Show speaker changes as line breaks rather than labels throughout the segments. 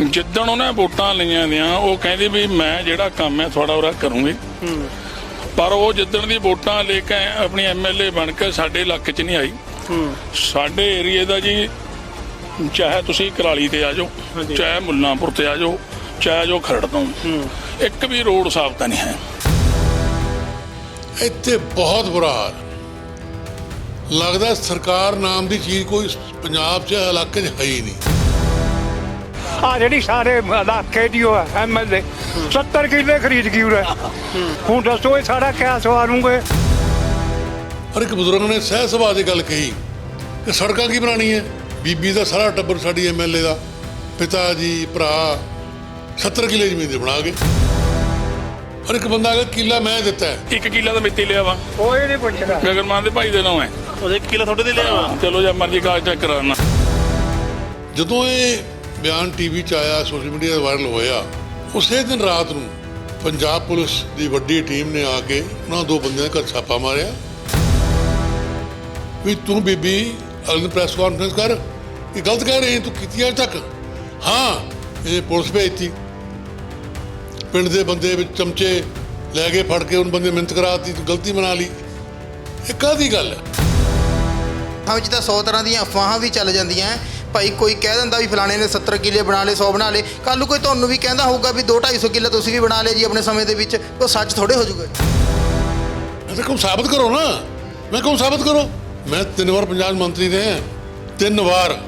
ਜਿੱਦਣ ਉਹਨੇ ਵੋਟਾਂ ਲਈਆਂ ਦੀਆਂ ਉਹ ਕਹਿੰਦੀ ਵੀ ਮੈਂ ਜਿਹੜਾ ਕੰਮ ਹੈ ਤੁਹਾਡਾ ਉਹਰਾ ਕਰੂੰਗੀ। ਪਰ ਉਹ ਜਿੱਦਣ ਦੀ ਵੋਟਾਂ ਲੈ ਕੇ ਆਪਣੀ ਐਮਐਲਏ ਬਣ ਕੇ ਸਾਡੇ ਇਲਾਕੇ 'ਚ ਨਹੀਂ ਆਈ। ਸਾਡੇ ਏਰੀਏ ਦਾ ਜੀ ਚਾਹੇ ਤੁਸੀਂ ਕਰਾਲੀ ਤੇ ਆ ਜਾਓ ਚਾਹੇ ਮੁੱਲਾਂਪੁਰ ਤੇ ਆ ਜਾਓ ਚਾਹੇ ਜੋ ਖਰੜ ਤੋਂ ਇੱਕ ਵੀ ਰੋਡ ਸਾਫ਼ ਤਾਂ ਨਹੀਂ ਹੈ।
ਇੱਥੇ ਬਹੁਤ ਬੁਰਾ ਹਾਲ। ਲੱਗਦਾ ਸਰਕਾਰ ਨਾਮ ਦੀ ਚੀਜ਼ ਕੋਈ ਪੰਜਾਬ 'ਚ ਇਲਾਕੇ 'ਚ ਹੈ ਹੀ ਨਹੀਂ।
ਆ ਜਿਹੜੀ ਸਾਰੇ ਇਲਾਕੇ ਦੀ ਉਹ ਐਮਐਲਏ 70 ਕਿੱਲੇ ਖਰੀਦ ਗਈ ਉਰੇ। ਹੁਣ ਦੱਸੋ ਇਹ ਸਾਡਾ ਕਿਆ ਸਵਾਰੂਗੇ
ਹਰ ਇੱਕ ਬਜ਼ੁਰਗ ਨੇ ਸਹਿ ਸੁਭਾਅ ਦੀ ਗੱਲ ਕਹੀ ਕਿ ਸੜਕਾਂ ਕੀ ਬਣਾਣੀ ਹੈ? ਬੀਬੀ ਦਾ ਸਾਰਾ ਟੱਬਰ ਸਾਡੀ ਐਮਐਲਏ ਦਾ ਪਿਤਾ ਜੀ ਭਰਾ 70 ਕਿੱਲੇ ਜ਼ਮੀਨ ਦੇ ਬਣਾ ਗਏ ਹਰ ਇੱਕ ਬੰਦਾ ਅਗਰ ਕਿੱਲਾ ਮੈਂ ਦਿੱਤਾ ਹੈ।
ਇੱਕ ਕਿੱਲਾ ਤਾਂ ਮਿੱਤੀ ਲਿਆ ਵਾ।
ਉਹ ਇਹ ਨਹੀਂ ਪੁੱਛਦਾ।
ਗਗਨਮਾਨ ਦੇ ਭਾਈ ਦੇ ਨਾਮ ਹੈ।
ਉਹਦੇ ਕਿਲਾ ਤੁਹਾਡੇ ਤੇ ਲਿਆ ਵਾ?
ਚਲੋ ਜੇ ਮਰਜ਼ੀ ਕਾਗਜ਼ ਚੈੱਕ ਕਰਾਉਣਾ
ਜਦੋਂ ਇਹ ਬਿਆਨ ਟੀਵੀ 'ਚ ਆਇਆ, ਸੋਸ਼ਲ ਮੀਡੀਆ 'ਤੇ ਵਾਇਰਲ ਹੋਇਆ। ਉਸੇ ਦਿਨ ਰਾਤ ਨੂੰ ਪੰਜਾਬ ਪੁਲਿਸ ਦੀ ਵੱਡੀ ਟੀਮ ਨੇ ਆ ਕੇ ਉਹਨਾਂ ਦੋ ਬੰਦਿਆਂ ਦੇ ਘਰ ਛਾਪਾ ਮਾਰਿਆ। ਵੀ ਤੂੰ ਬੀਬੀ ਅਗਲੀ ਪ੍ਰੈਸ ਕਾਨਫਰੰਸ ਕਰ। ਇਹ ਗਲਤ ਕਹਿ ਰਹੇ ਤੂੰ ਕੀਤੀ ਅਜੇ ਤੱਕ? ਹਾਂ, ਇਹ ਪੁਲਿਸ ਭੇਜਤੀ। ਪਿੰਡ ਦੇ ਬੰਦੇ ਵਿੱਚ ਚਮਚੇ ਲੈ ਕੇ ਫੜ ਕੇ ਉਹਨਾਂ ਬੰਦੇ ਮਿਹਨਤ ਕਰਾਤੀ, ਤੂੰ ਗਲਤੀ ਮਨਾ ਲਈ। ਇਹ ਕਾਹਦੀ ਗੱਲ ਹੈ?
ਹਾਂ ਵਿੱਚ ਤਾਂ 100 ਤਰ੍ਹਾਂ ਦੀਆਂ ਅਫਵਾਹਾਂ ਵੀ ਚੱਲ ਜਾਂਦੀਆਂ। ਭਾਈ ਕੋਈ ਕਹਿ ਦਿੰਦਾ ਵੀ ਫਲਾਣੇ ਨੇ 70 ਕਿੱਲੇ ਬਣਾ ਲਏ 100 ਬਣਾ ਲਏ ਕੱਲ ਨੂੰ ਕੋਈ ਤੁਹਾਨੂੰ ਵੀ ਕਹਿੰਦਾ ਹੋਊਗਾ ਵੀ 2 250 ਕਿੱਲੇ ਤੁਸੀਂ ਵੀ ਬਣਾ ਲਏ ਜੀ ਆਪਣੇ ਸਮੇਂ ਦੇ ਵਿੱਚ ਉਹ ਸੱਚ ਥੋੜੇ ਹੋ ਜਾਊਗਾ।
ਮੈਂ ਤਾਂ ਕਹੂੰ ਸਾਬਤ ਕਰੋ ਨਾ। ਮੈਂ ਕਹੂੰ ਸਾਬਤ ਕਰੋ? ਮੈਂ ਤਿੰਨ ਵਾਰ ਪੰਜਾਬ ਮੰਤਰੀ ਰਿਹਾ ਤਿੰਨ ਵਾਰ।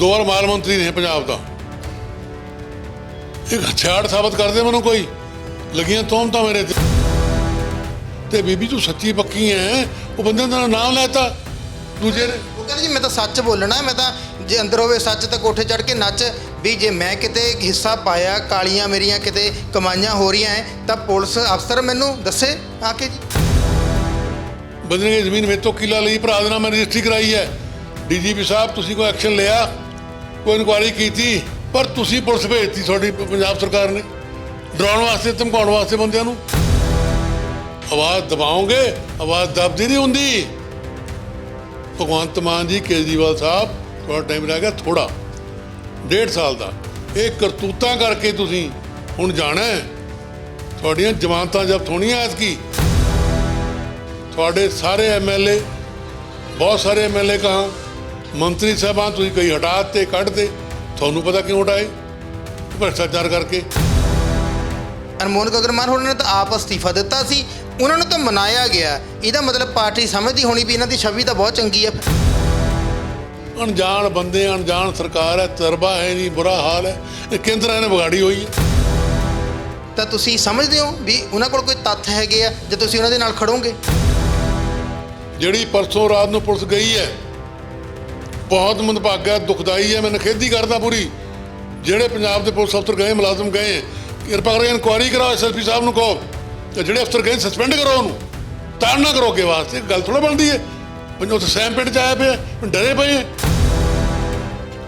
ਦੋ ਵਾਰ ਮਾਲ ਮੰਤਰੀ ਰਹੇ ਪੰਜਾਬ ਦਾ। ਇੱਕ ਹਥਿਆਰ ਸਾਬਤ ਕਰਦੇ ਮੈਨੂੰ ਕੋਈ। ਲੱਗੀਆਂ ਤੋਮਤਾਂ ਮੇਰੇ ਤੇ। ਤੇ ਬੀਬੀ ਤੂੰ ਸੱਚੀ ਪੱਕੀ ਐ? ਉਹ ਬੰਦੇ ਦਾ ਨਾਮ ਲੈਤਾ। ਦੂਜੇ ਨੇ
ਉਹ ਕਹਿੰਦੇ ਜੀ ਮੈਂ ਤਾਂ ਸੱਚ ਬੋਲਣਾ ਹੈ, ਮੈਂ ਤਾਂ ਜੇ ਅੰਦਰ ਹੋਵੇ ਸੱਚ ਤਾਂ ਕੋਠੇ ਚੜ ਕੇ ਨੱਚ। ਵੀ ਜੇ ਮੈਂ ਕਿਤੇ ਹਿੱਸਾ ਪਾਇਆ, ਕਾਲੀਆਂ ਮੇਰੀਆਂ ਕਿਤੇ ਕਮਾਈਆਂ ਹੋ ਰਹੀਆਂ ਹੈ ਤਾਂ ਪੁਲਿਸ ਅਫਸਰ ਮੈਨੂੰ ਦੱਸੇ ਆ ਕੇ ਜੀ।
ਬੰਦੇ ਜ਼ਮੀਨ ਮੇਰੇ ਤੋਂ ਕਿੱਲਾ ਲਈ, ਭਰਾ ਦੇ ਨਾਲ ਮੈਂ ਰਜਿਸਟਰੀ ਕਰਾਈ ਹੈ ਡੀਜੀਪੀ ਸਾਹਿਬ, ਤੁਸੀਂ ਕੋਈ ਐਕਸ਼ਨ ਲਿਆ? ਕੋਈ ਇਨਕੁਆਇਰੀ ਕੀਤੀ? ਪਰ ਤੁਸੀਂ ਪੁਲਿਸ ਭੇਜਤੀ ਤੁਹਾਡੀ ਪੰਜਾਬ ਸਰਕਾਰ ਨੇ। ਡਰਾਉਣ ਵਾਸਤੇ, ਧਮਕਾਉਣ ਵਾਸਤੇ ਬੰਦਿਆਂ ਨੂੰ। ਆਵਾਜ਼ ਦਬਾਓਗੇ, ਆਵਾਜ਼ ਦਬਦੀ ਨਹੀਂ ਹੁੰਦੀ। ਭਗਵੰਤ ਮਾਨ ਜੀ, ਕੇਜਰੀਵਾਲ ਸਾਹਿਬ ਤੁਹਾਡਾ ਟਾਈਮ ਰਹਿ ਗਿਆ ਥੋੜਾ ਡੇਢ ਸਾਲ ਦਾ। ਇਹ ਕਰਤੂਤਾਂ ਕਰਕੇ ਤੁਸੀਂ ਹੁਣ ਜਾਣਾ ਹੈ। ਤੁਹਾਡੀਆਂ ਜ਼ਮਾਨਤਾਂ ਜਬ ਥੋਣੀਆਂ ਐਤਕੀ। ਤੁਹਾਡੇ ਸਾਰੇ ਐਮਐਲਏ ਬਹੁਤ ਸਾਰੇ ਐਮਐਲਏ ਕਹਾ, ਮੰਤਰੀ ਸਾਹਿਬਾਂ ਤੁਸੀਂ ਕਈ ਹਟਾ ਤੇ। ਕੱਢਦੇ ਤੁਹਾਨੂੰ ਪਤਾ ਕਿਉਂ ਹਟਾਏ? ਭ੍ਰਿਸ਼ਟਾਚਾਰ ਕਰਕੇ।
ਅਨਮੋਲ ਗਗਨਮਾਨ ਹੋਰਾਂ ਨੇ ਤਾਂ ਆਪ ਅਸਤੀਫਾ ਦਿੱਤਾ ਸੀ। ਉਹਨਾਂ ਨੂੰ ਤਾਂ ਮਨਾਇਆ ਗਿਆ। ਇਹਦਾ ਮਤਲਬ ਪਾਰਟੀ ਸਮਝਦੀ ਹੋਣੀ ਵੀ ਇਹਨਾਂ ਦੀ ਛਵੀ ਤਾਂ ਬਹੁਤ ਚੰਗੀ ਹੈ।
ਅਣਜਾਣ ਬੰਦੇ ਅਣਜਾਣ ਸਰਕਾਰ ਹੈ ਤਰਬਾ ਹੈ ਨਹੀਂ ਬੁਰਾ ਹਾਲ ਹੈ। ਇਹ ਕੇਂਦਰਾਂ ਨੇ ਵਿਗਾੜੀ ਹੋਈ ਹੈ?
ਤਾਂ ਤੁਸੀਂ ਸਮਝਦੇ ਹੋ ਵੀ ਉਹਨਾਂ ਕੋਲ ਕੋਈ ਤੱਥ ਹੈਗੇ ਆ ਜੇ ਤੁਸੀਂ ਉਹਨਾਂ ਦੇ ਨਾਲ ਖੜੋਗੇ?
ਜਿਹੜੀ ਪਰਸੋਂ ਰਾਤ ਨੂੰ ਪੁਲਿਸ ਗਈ ਹੈ ਬਹੁਤ ਮੰਦਭਾਗਾ ਦੁਖਦਾਈ ਹੈ ਮੈਂ ਨਖੇਦੀ ਕਰਦਾ ਪੂਰੀ। ਜਿਹੜੇ ਪੰਜਾਬ ਦੇ ਪੁਲਿਸ ਅਫਸਰ ਗਏ ਮੁਲਾਜ਼ਮ ਗਏ ਕਿਰਪਾ ਕਰਕੇ ਇਨਕੁਆਇਰੀ ਕਰਾਓ ਐਸਐਸਪੀ ਸਾਹਿਬ ਨੂੰ ਕਹੋ ਤੇ ਜਿਹੜੇ ਅਫਸਰ ਗਏ ਸਸਪੈਂਡ ਕਰੋ ਉਹਨੂੰ। ਤਾਂ ਨਾ ਕਰੋ ਅੱਗੇ ਵਾਸਤੇ ਗੱਲ ਥੋੜਾ ਬਣਦੀ ਹੈ। ਪੰਜ ਉੱਥੇ ਸੈਮ ਪਿੰਡ ਚ ਆਏ ਪਏ ਹੈ, ਡਰੇ ਪਏ।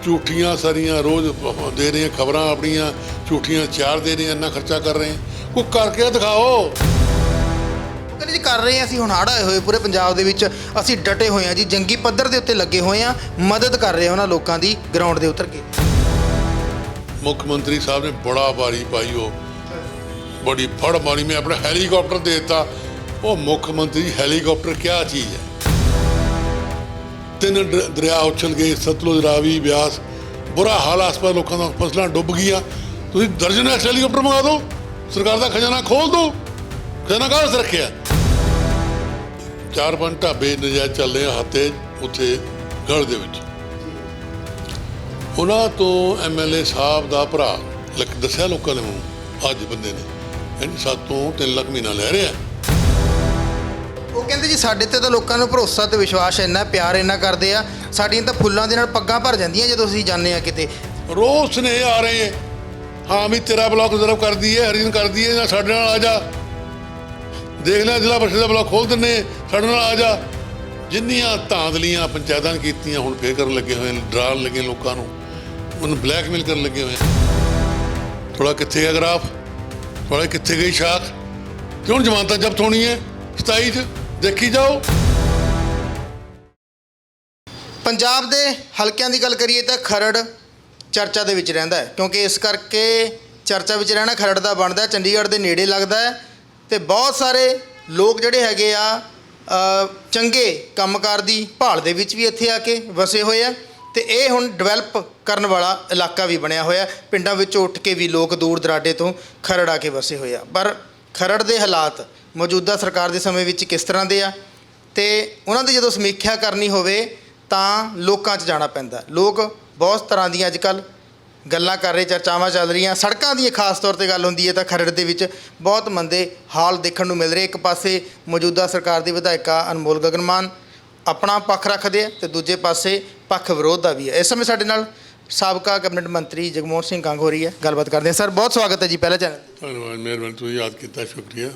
ਝੂਠੀਆਂ ਸਾਰੀਆਂ ਰੋਜ਼ ਦੇ ਰਹੀਆਂ ਖਬਰਾਂ ਆਪਣੀਆਂ ਝੂਠੀਆਂ ਚਾਰ ਦੇ ਰਹੀਆਂ ਇੰਨਾ ਖਰਚਾ ਕਰ ਰਹੇ ਹੈ। ਕੋਈ ਕਰਕੇ ਦਿਖਾਓ।
ਕਹਿੰਦੇ ਜੀ ਕਰ ਰਹੇ ਹਾਂ ਅਸੀਂ ਹੁਣ ਹੜ੍ਹ ਆਏ ਹੋਏ ਪੂਰੇ ਪੰਜਾਬ ਦੇ ਵਿੱਚ। ਅਸੀਂ ਡਟੇ ਹੋਏ ਹਾਂ ਜੀ ਜੰਗੀ ਪੱਧਰ ਦੇ ਉੱਤੇ ਲੱਗੇ ਹੋਏ ਹਾਂ। ਮਦਦ ਕਰ ਰਹੇ ਹਾਂ ਉਹਨਾਂ ਲੋਕਾਂ ਦੀ ਗਰਾਊਂਡ ਦੇ ਉਤਰ ਕੇ।
ਮੁੱਖ ਮੰਤਰੀ ਸਾਹਿਬ ਨੇ ਬੜਾ ਵਾਰੀ ਪਾਈ ਉਹ। ਬੜੀ ਫੜ ਮਾਰੀ ਮੈਂ ਆਪਣਾ ਹੈਲੀਕਾਪਟਰ ਦੇ ਦਿੱਤਾ। ਉਹ ਮੁੱਖ ਮੰਤਰੀ ਹੈਲੀਕਾਪਟਰ ਕਿਆ ਚੀਜ਼ ਹੈ? ਤਿੰਨ ਦਰਿਆ ਉਛਲ ਗਏ, ਸਤਲੁਜ ਰਾਵੀ, ਬਿਆਸ, ਬੁਰਾ ਹਾਲ ਆਸ-ਪਾਸ ਲੋਕਾਂ ਦਾ ਫਸਲਾਂ ਡੁੱਬ ਗਈਆਂ। ਤੁਸੀਂ ਦਰਜਨ ਐਕਸ ਹੈਲੀਕਾਪਟਰ ਮੰਗਾ ਦਿਓ, ਸਰਕਾਰ ਦਾ ਖਜ਼ਾਨਾ ਖੋਲ ਦਿਓ, ਖਜ਼ਾਨਾ ਕਾਹਦੇ ਰੱਖਿਆ? ਚਾਰ ਪੰਜ ਢਾਬੇ ਨਜਾਇਜ਼ ਚੱਲਦੇ ਆ ਹੱਤੇ ਉੱਥੇ ਗੜ ਦੇ ਵਿੱਚ। ਉਹਨਾਂ ਤੋਂ ਐਮਐਲਏ ਸਾਹਿਬ ਦਾ ਭਰਾ ਦੱਸਿਆ ਲੋਕਾਂ ਨੇ ਮੈਨੂੰ ਅੱਜ ਬੰਦੇ ਨੇ ਇਹਨੇ ਸਾਤੋਂ 3 ਲੱਖ ਮਹੀਨਾ ਲੈ ਰਿਹਾ।
ਉਹ ਕਹਿੰਦੇ ਜੀ ਸਾਡੇ ਤੇ ਤਾਂ ਲੋਕਾਂ ਨੂੰ ਭਰੋਸਾ ਤੇ ਵਿਸ਼ਵਾਸ ਇੰਨਾ ਪਿਆਰ ਇੰਨਾ ਕਰਦੇ ਆ ਸਾਡੀਆਂ ਤਾਂ ਫੁੱਲਾਂ ਦੇ ਨਾਲ ਪੱਗਾਂ ਭਰ ਜਾਂਦੀਆਂ ਜਦੋਂ ਅਸੀਂ ਜਾਂਦੇ ਆ ਕਿਤੇ।
ਰੋਜ਼ ਨੇ ਆ ਰਹੇ ਹਾਂ। ਵੀ ਤੇਰਾ ਬਲੌਕ ਰਿਜ਼ਰਵ ਕਰ ਦਈਏ ਹਰੀਨ ਕਰਦੀ ਹੈ ਜਾਂ ਸਾਡੇ ਨਾਲ ਆ ਜਾ। ਦੇਖ ਲੈ ਜ਼ਿਲ੍ਹਾ ਪਰਿਸ਼ਦ ਦਾ ਬਲੌਕ ਖੋਲ ਦਿੰਨੇ ਸਾਡੇ ਨਾਲ ਆ ਜਾ। ਜਿੰਨੀਆਂ ਧਾਂਦਲੀਆਂ ਪੰਚਾਇਤਾਂ ਕੀਤੀਆਂ ਹੁਣ ਫੇਰ ਕਰਨ ਲੱਗੇ ਹੋਏ ਨੇ, ਡਰਾਉਣ ਲੱਗੇ ਲੋਕਾਂ ਨੂੰ। ਉਹਨੂੰ ਬਲੈਕਮੇਲ ਕਰਨ ਲੱਗੇ ਹੋਏ ਥੋੜਾ ਕਿੱਥੇ ਗਿਆ ਗ੍ਰਾਫ? ਥੋੜਾ ਕਿੱਥੇ ਗਈ ਸ਼ਾਖ? ਕਿਉਂ ਜ਼ਮਾਨਤਾਂ ਜ਼ਬਤ ਹੋਣੀ ਹੈ 27 ਚ ਦੇਖੀ ਜਾਓ।
ਪੰਜਾਬ ਦੇ ਹਲਕਿਆਂ ਦੀ ਗੱਲ ਕਰੀਏ ਤਾਂ ਖਰੜ ਚਰਚਾ ਦੇ ਵਿੱਚ ਰਹਿੰਦਾ ਹੈ ਕਿਉਂਕਿ ਇਸ ਕਰਕੇ ਚਰਚਾ ਵਿੱਚ ਰਹਿਣਾ ਖਰੜ ਦਾ ਬਣਦਾ ਚੰਡੀਗੜ੍ਹ ਦੇ ਨੇੜੇ ਲੱਗਦਾ ਹੈ ਤੇ ਬਹੁਤ ਸਾਰੇ ਲੋਕ ਜਿਹੜੇ ਹੈਗੇ ਆ ਅ, ਚੰਗੇ ਕੰਮਕਾਰ ਦੀ ਭਾਲ ਦੇ ਵਿੱਚ ਵੀ ਇੱਥੇ ਆ ਕੇ ਵਸੇ ਹੋਏ ਆ ਤੇ ਇਹ ਹੁਣ ਡਿਵੈਲਪ ਕਰਨ ਵਾਲਾ ਇਲਾਕਾ ਵੀ ਬਣਿਆ ਹੋਇਆ ਪਿੰਡਾਂ ਵਿੱਚੋਂ ਉੱਠ ਕੇ ਵੀ ਲੋਕ ਦੂਰ ਦਰਾਡੇ ਤੋਂ ਖਰੜ ਆ ਕੇ ਵਸੇ ਹੋਏ ਆ। ਪਰ ਖਰੜ ਦੇ ਹਾਲਾਤ ਮੌਜੂਦਾ ਸਰਕਾਰ ਦੇ ਸਮੇਂ ਵਿੱਚ ਕਿਸ ਤਰ੍ਹਾਂ ਦੇ ਆ? ਤੇ ਉਹਨਾਂ ਦੀ ਜਦੋਂ ਸਮੀਖਿਆ ਕਰਨੀ ਹੋਵੇ, ਤਾਂ ਲੋਕਾਂ 'ਚ ਜਾਣਾ ਪੈਂਦਾ। ਲੋਕ ਬਹੁਤ ਤਰ੍ਹਾਂ ਦੀਆਂ ਅੱਜ-ਕੱਲ੍ਹ ਗੱਲਾਂ ਕਰ ਰਹੇ, ਚਰਚਾਵਾਂ ਚੱਲ ਰਹੀਆਂ। ਸੜਕਾਂ ਦੀ ਖਾਸ ਤੌਰ ਤੇ ਗੱਲ ਹੁੰਦੀ ਹੈ ਤਾਂ ਖਰੜ ਦੇ ਵਿੱਚ ਬਹੁਤ ਮੰਦੇ ਹਾਲ ਦੇਖਣ ਨੂੰ ਮਿਲ ਰਹੇ। ਇੱਕ ਪਾਸੇ ਮੌਜੂਦਾ ਸਰਕਾਰ ਦੀ ਵਿਧਾਇਕਾ ਅਨਮੋਲ ਗਗਨਮਾਨ ਆਪਣਾ ਪੱਖ ਰੱਖਦੇ ਆ ਤੇ ਦੂਜੇ ਪਾਸੇ ਪੱਖ ਵਿਰੋਧ ਦਾ ਵੀ ਹੈ ਇਸ ਸਮੇਂ ਸਾਡੇ ਨਾਲ ਸਾਬਕਾ ਕੈਬਨਿਟ ਮੰਤਰੀ ਜਗਮੋਹਨ ਸਿੰਘ ਕੰਗ ਹੋ ਰਹੀ ਹੈ। ਗੱਲਬਾਤ ਕਰਦੇ ਹਾਂ। ਸਰ, ਬਹੁਤ ਸਵਾਗਤ ਹੈ ਜੀ ਪਹਿਲਾ ਚੈਨਲ
ਧੰਨਵਾਦ, ਮਿਹਰਬਾਨੀ। ਤੁਸੀਂ ਯਾਦ ਕੀਤਾ, ਸ਼ੁਕਰੀਆ।